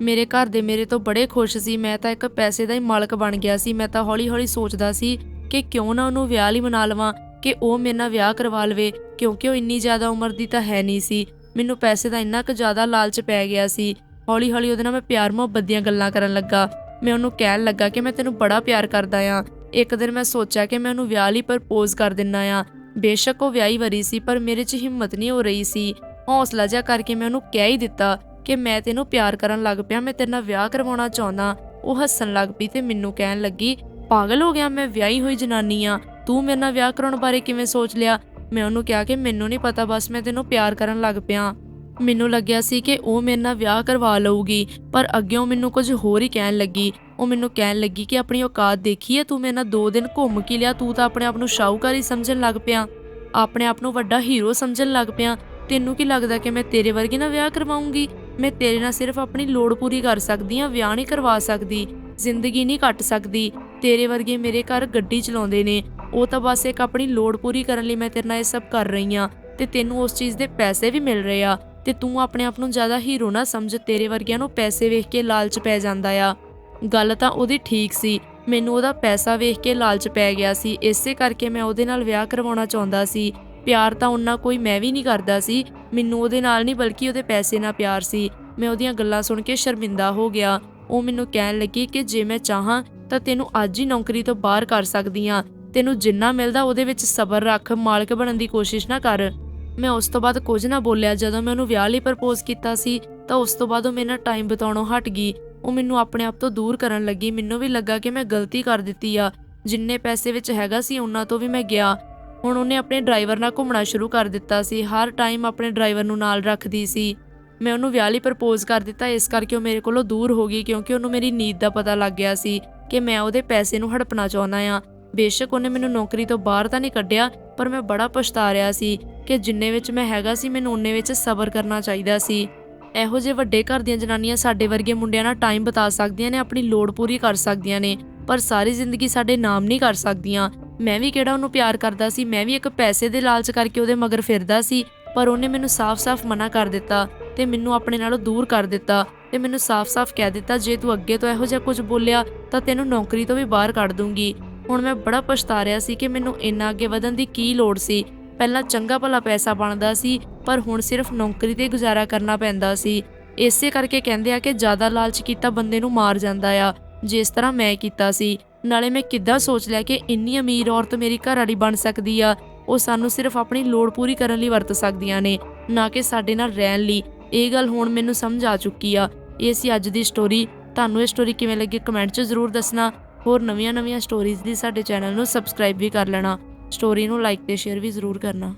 ਮੇਰੇ ਘਰ ਦੇ ਮੇਰੇ ਤੋਂ ਬੜੇ ਖੁਸ਼ ਸੀ, ਮੈਂ ਤਾਂ ਇੱਕ ਪੈਸੇ ਦਾ ਹੀ ਮਾਲਕ ਬਣ ਗਿਆ ਸੀ। ਮੈਂ ਤਾਂ ਹੌਲੀ-ਹੌਲੀ ਸੋਚਦਾ ਸੀ ਕਿ ਕਿਉਂ ਨਾ ਉਹਨੂੰ ਵਿਆਹ ਲਈ ਮਨਾ ਲਵਾਂ, ਕਿ ਉਹ ਮੇਰੇ ਨਾਲ ਵਿਆਹ ਕਰਵਾ ਲਵੇ, ਕਿਉਂਕਿ ਉਹ ਇੰਨੀ ਜ਼ਿਆਦਾ ਉਮਰ ਦੀ ਤਾਂ ਹੈ ਨਹੀਂ ਸੀ। ਮੈਨੂੰ ਪੈਸੇ ਦਾ ਇੰਨਾ ਕੁ ਜ਼ਿਆਦਾ ਲਾਲਚ ਪੈ ਗਿਆ ਸੀ। ਹੌਲੀ-ਹੌਲੀ ਉਹਦੇ ਨਾਲ ਮੈਂ ਪਿਆਰ ਮੁਹੱਬਤ ਦੀਆਂ ਗੱਲਾਂ ਕਰਨ ਲੱਗਾ। ਮੈਂ ਉਹਨੂੰ ਕਹਿਣ ਲੱਗਾ ਕਿ ਮੈਂ ਤੈਨੂੰ ਬੜਾ ਪਿਆਰ ਕਰਦਾ ਆ। ਇੱਕ ਦਿਨ ਮੈਂ ਸੋਚਿਆ ਕਿ ਮੈਂ ਉਹਨੂੰ ਵਿਆਹ ਲਈ ਪ੍ਰਪੋਜ਼ ਕਰ ਦਿੰਨਾ ਆ। ਬੇਸ਼ੱਕ ਉਹ ਵਿਆਹੀ ਵਰੀ ਸੀ, ਪਰ ਮੇਰੇ 'ਚ ਹਿੰਮਤ ਨਹੀਂ ਹੋ ਰਹੀ ਸੀ। ਹੌਸਲਾ ਜਿਹਾ ਕਰਕੇ ਮੈਂ ਉਹਨੂੰ ਕਹਿ ਹੀ ਦਿੱਤਾ ਕਿ ਮੈਂ ਤੈਨੂੰ ਪਿਆਰ ਕਰਨ ਲੱਗ ਪਿਆ, ਮੈਂ ਤੇਰੇ ਨਾਲ ਵਿਆਹ ਕਰਵਾਉਣਾ ਚਾਹੁੰਦਾ। ਉਹ ਹੱਸਣ ਲੱਗ ਪਈ ਤੇ ਮੈਨੂੰ ਕਹਿਣ ਲੱਗੀ, ਪਾਗਲ ਹੋ ਗਿਆ, ਮੈਂ ਵਿਆਹੀ ਹੋਈ ਜਨਾਨੀ ਆ। ਤੂੰ ਮੇਰੇ ਨਾਲ ਵਿਆਹ ਕਰਾਉਣ ਬਾਰੇ ਕਿਵੇਂ ਸੋਚ ਲਿਆ? ਮੈਂ ਉਹਨੂੰ ਕਿਹਾ ਕਿ ਮੈਨੂੰ ਨਹੀਂ ਪਤਾ, ਬਸ ਮੈਂ ਤੈਨੂੰ ਪਿਆਰ ਕਰਨ ਲੱਗ ਪਿਆ। ਮੈਨੂੰ ਲੱਗਿਆ ਸੀ ਕਿ ਉਹ ਮੇਰੇ ਨਾਲ ਵਿਆਹ ਕਰਵਾ ਲਊਗੀ, ਪਰ ਅੱਗਿਓਂ ਮੈਨੂੰ ਕੁਝ ਹੋਰ ਹੀ ਕਹਿਣ ਲੱਗੀ। ਉਹ ਮੈਨੂੰ ਕਹਿਣ ਲੱਗੀ ਕਿ ਆਪਣੀ ਔਕਾਤ ਦੇਖੀ ਹੈ, ਤੂੰ ਮੇਰੇ ਨਾਲ 2 ਦਿਨ ਘੁੰਮ ਕੇ ਲਿਆ, ਤੂੰ ਤਾਂ ਆਪਣੇ ਆਪ ਨੂੰ ਸ਼ਾਹੂਕਾਰੀ ਸਮਝਣ ਲੱਗ ਪਿਆ। ਆਪਣੇ ਆਪ ਨੂੰ ਵੱਡਾ ਹੀਰੋ ਸਮਝਣ ਲੱਗ ਪਿਆ। ਤੈਨੂੰ ਕੀ ਲੱਗਦਾ ਕਿ ਮੈਂ ਤੇਰੇ ਵਰਗੀ ਨਾਲ ਵਿਆਹ ਕਰਵਾਉਂਗੀ ਮੈਂ ਤੇਰੇ ਨਾਲ ਸਿਰਫ ਆਪਣੀ ਲੋੜ ਪੂਰੀ ਕਰ ਸਕਦੀ ਆ ਵਿਆਹ ਨਹੀਂ ਕਰਵਾ ਸਕਦੀ, ਜ਼ਿੰਦਗੀ ਨਹੀਂ ਕੱਟ ਸਕਦੀ। ਤੇਰੇ ਵਰਗੇ ਮੇਰੇ ਘਰ ਗੱਡੀ ਚਲਾਉਂਦੇ ਨੇ। ਉਹ ਤਾਂ ਬਸ ਇੱਕ ਆਪਣੀ ਲੋੜ ਪੂਰੀ ਕਰਨ ਲਈ ਮੈਂ ਤੇਰੇ ਨਾਲ ਇਹ ਸਭ ਕਰ ਰਹੀ ਆ ਤੇ ਤੈਨੂੰ ਉਸ ਚੀਜ਼ ਦੇ ਪੈਸੇ ਵੀ ਮਿਲ ਰਹੇ ਆ। ਤੇ ਤੂੰ ਆਪਣੇ ਆਪ ਨੂੰ ਜ਼ਿਆਦਾ ਹੀਰੋ ਨਾ ਸਮਝ, ਤੇਰੇ ਵਰਗਿਆਂ ਨੂੰ ਪੈਸੇ ਵੇਖ ਕੇ ਲਾਲਚ ਪੈ ਜਾਂਦਾ ਆ। ਗੱਲ ਤਾਂ ਉਹਦੀ ਠੀਕ ਸੀ, ਮੈਨੂੰ ਉਹਦਾ ਪੈਸਾ ਵੇਖ ਕੇ ਲਾਲਚ ਪੈ ਗਿਆ ਸੀ, ਇਸੇ ਕਰਕੇ ਮੈਂ ਉਹਦੇ ਨਾਲ ਵਿਆਹ ਕਰਵਾਉਣਾ ਚਾਹੁੰਦਾ ਸੀ। ਪਿਆਰ ਤਾਂ ਉਹਨਾਂ ਕੋਈ ਮੈਂ ਵੀ ਨਹੀਂ ਕਰਦਾ ਸੀ, ਮੈਨੂੰ ਉਹਦੇ ਨਾਲ ਨਹੀਂ ਬਲਕਿ ਉਹਦੇ ਪੈਸੇ ਨਾਲ ਪਿਆਰ ਸੀ। ਮੈਂ ਉਹਦੀਆਂ ਗੱਲਾਂ ਸੁਣ ਕੇ ਸ਼ਰਮਿੰਦਾ ਹੋ ਗਿਆ। ਉਹ ਮੈਨੂੰ ਕਹਿਣ ਲੱਗੀ ਕਿ ਜੇ ਮੈਂ ਚਾਹਾਂ ਤਾਂ ਤੈਨੂੰ ਅੱਜ ਹੀ ਨੌਕਰੀ ਤੋਂ ਬਾਹਰ ਕਰ ਸਕਦੀ ਆ। ਤੈਨੂੰ ਜਿੰਨਾ ਮਿਲਦਾ ਉਹਦੇ ਵਿੱਚ ਸਬਰ ਰੱਖ, ਮਾਲਕ ਬਣਨ ਦੀ ਕੋਸ਼ਿਸ਼ ਨਾ ਕਰ। ਮੈਂ ਉਸ ਤੋਂ ਬਾਅਦ ਕੁਝ ਨਾ ਬੋਲਿਆ। ਜਦੋਂ ਮੈਂ ਉਹਨੂੰ ਵਿਆਹ ਲਈ ਪ੍ਰਪੋਜ਼ ਕੀਤਾ ਸੀ, ਤਾਂ ਉਸ ਤੋਂ ਬਾਅਦ ਉਹ ਮੇਰੇ ਨਾਲ ਟਾਈਮ ਬਿਤਾਉਣੋਂ ਹਟ ਗਈ। ਉਹ ਮੈਨੂੰ ਆਪਣੇ ਆਪ ਤੋਂ ਦੂਰ ਕਰਨ ਲੱਗੀ। ਮੈਨੂੰ ਵੀ ਲੱਗਾ ਕਿ ਮੈਂ ਗਲਤੀ ਕਰ ਦਿੱਤੀ ਆ। ਜਿੰਨੇ ਪੈਸੇ ਵਿੱਚ ਹੈਗਾ ਸੀ, ਉਹਨਾਂ ਤੋਂ ਵੀ ਮੈਂ ਗਿਆ। ਹੁਣ ਉਹਨੇ ਆਪਣੇ ਡਰਾਈਵਰ ਨਾਲ ਘੁੰਮਣਾ ਸ਼ੁਰੂ ਕਰ ਦਿੱਤਾ ਸੀ। ਹਰ ਟਾਈਮ ਆਪਣੇ ਡਰਾਈਵਰ ਨੂੰ ਨਾਲ ਰੱਖਦੀ ਸੀ। ਮੈਂ ਉਹਨੂੰ ਵਿਆਹ ਲਈ ਪ੍ਰਪੋਜ਼ ਕਰ ਦਿੱਤਾ। ਇਸ ਕਰਕੇ ਉਹ ਮੇਰੇ ਕੋਲੋਂ ਦੂਰ ਹੋ ਗਈ, ਕਿਉਂਕਿ ਉਹਨੂੰ ਮੇਰੀ ਨੀਤ ਦਾ ਪਤਾ ਲੱਗ ਗਿਆ ਸੀ ਕਿ ਮੈਂ ਉਹਦੇ ਪੈਸੇ ਨੂੰ ਹੜਪਣਾ ਚਾਹੁੰਦਾ ਆ। ਬੇਸ਼ੱਕ ਉਹਨੇ ਮੈਨੂੰ ਨੌਕਰੀ ਤੋਂ ਬਾਹਰ ਤਾਂ ਨਹੀਂ ਕੱਢਿਆ, ਪਰ ਮੈਂ ਬੜਾ ਪਛਤਾ ਰਿਹਾ ਸੀ ਕਿ ਜਿੰਨੇ ਵਿੱਚ ਮੈਂ ਹੈਗਾ ਸੀ, ਮੈਨੂੰ ਉਹਨੇ ਵਿੱਚ ਸਬਰ ਕਰਨਾ ਚਾਹੀਦਾ ਸੀ। ਇਹੋ ਜਿਹੇ ਵੱਡੇ ਘਰ ਦੀਆਂ ਜਨਾਨੀਆਂ ਸਾਡੇ ਵਰਗੇ ਮੁੰਡਿਆਂ ਨਾਲ ਟਾਈਮ ਬਿਤਾ ਸਕਦੀਆਂ ਨੇ, ਆਪਣੀ ਲੋੜ ਪੂਰੀ ਕਰ ਸਕਦੀਆਂ ਨੇ, ਪਰ ਸਾਰੀ ਜ਼ਿੰਦਗੀ ਸਾਡੇ ਨਾਮ ਨਹੀਂ ਕਰ ਸਕਦੀਆਂ। ਮੈਂ ਵੀ ਕਿਹੜਾ ਉਹਨੂੰ ਪਿਆਰ ਕਰਦਾ ਸੀ, ਮੈਂ ਵੀ ਇੱਕ ਪੈਸੇ ਦੇ ਲਾਲਚ ਕਰਕੇ ਉਹਦੇ ਮਗਰ ਫਿਰਦਾ ਸੀ, ਪਰ ਉਹਨੇ ਮੈਨੂੰ ਸਾਫ਼-ਸਾਫ਼ ਮਨਾ ਕਰ ਦਿੱਤਾ ਤੇ ਮੈਨੂੰ ਆਪਣੇ ਨਾਲੋਂ ਦੂਰ ਕਰ ਦਿੱਤਾ ਤੇ ਮੈਨੂੰ ਸਾਫ਼-ਸਾਫ਼ ਕਹਿ ਦਿੱਤਾ, ਜੇ ਤੂੰ ਅੱਗੇ ਤੋਂ ਇਹੋ ਜਿਹਾ ਕੁਝ ਬੋਲਿਆ ਤਾਂ ਤੈਨੂੰ ਨੌਕਰੀ ਤੋਂ ਵੀ ਬਾਹਰ ਕੱਢ ਦੂੰਗੀ। ਹੁਣ ਮੈਂ ਬੜਾ ਪਛਤਾ ਰਿਹਾ ਸੀ ਕਿ ਮੈਨੂੰ ਇੰਨਾ ਅੱਗੇ ਵਧਣ ਦੀ ਕੀ ਲੋੜ ਸੀ। ਪਹਿਲਾਂ ਚੰਗਾ ਭਲਾ ਪੈਸਾ ਬਣਦਾ ਸੀ, ਪਰ ਹੁਣ ਸਿਰਫ ਨੌਕਰੀ ਤੇ ਗੁਜ਼ਾਰਾ ਕਰਨਾ ਪੈਂਦਾ ਸੀ। ਇਸੇ ਕਰਕੇ ਕਹਿੰਦੇ ਆ ਕਿ ਜ਼ਿਆਦਾ ਲਾਲਚ ਕੀਤਾ ਬੰਦੇ ਨੂੰ ਮਾਰ ਜਾਂਦਾ ਆ, ਜਿਸ ਤਰ੍ਹਾਂ ਮੈਂ ਕੀਤਾ ਸੀ। ਨਾਲੇ ਮੈਂ ਕਿੱਦਾਂ ਸੋਚ ਲਿਆ ਕਿ ਇੰਨੀ ਅਮੀਰ ਔਰਤ ਮੇਰੀ ਘਰ ਵਾਲੀ ਬਣ ਸਕਦੀ ਆ, ਉਹ ਸਾਨੂੰ ਸਿਰਫ ਆਪਣੀ ਲੋੜ ਪੂਰੀ ਕਰਨ ਲਈ ਵਰਤ ਸਕਦੀਆਂ ਨੇ, ਨਾ ਕਿ ਸਾਡੇ ਨਾਲ ਰਹਿਣ ਲਈ। ਇਹ ਗੱਲ ਹੁਣ ਮੈਨੂੰ ਸਮਝ ਆ ਚੁੱਕੀ ਆ। ਇਹ ਸੀ ਅੱਜ ਦੀ ਸਟੋਰੀ ਤੁਹਾਨੂੰ ਇਹ ਸਟੋਰੀ ਕਿਵੇਂ ਲੱਗੀ? ਕਮੈਂਟ 'ਚ ਜ਼ਰੂਰ ਦੱਸਣਾ। ਹੋਰ ਨਵੀਆਂ-ਨਵੀਆਂ ਸਟੋਰੀਜ਼ ਲਈ ਸਾਡੇ ਚੈਨਲ ਨੂੰ ਸਬਸਕ੍ਰਾਈਬ ਵੀ ਕਰ ਲੈਣਾ। ਸਟੋਰੀ ਨੂੰ ਲਾਈਕ ਤੇ ਸ਼ੇਅਰ ਵੀ ਜ਼ਰੂਰ ਕਰਨਾ।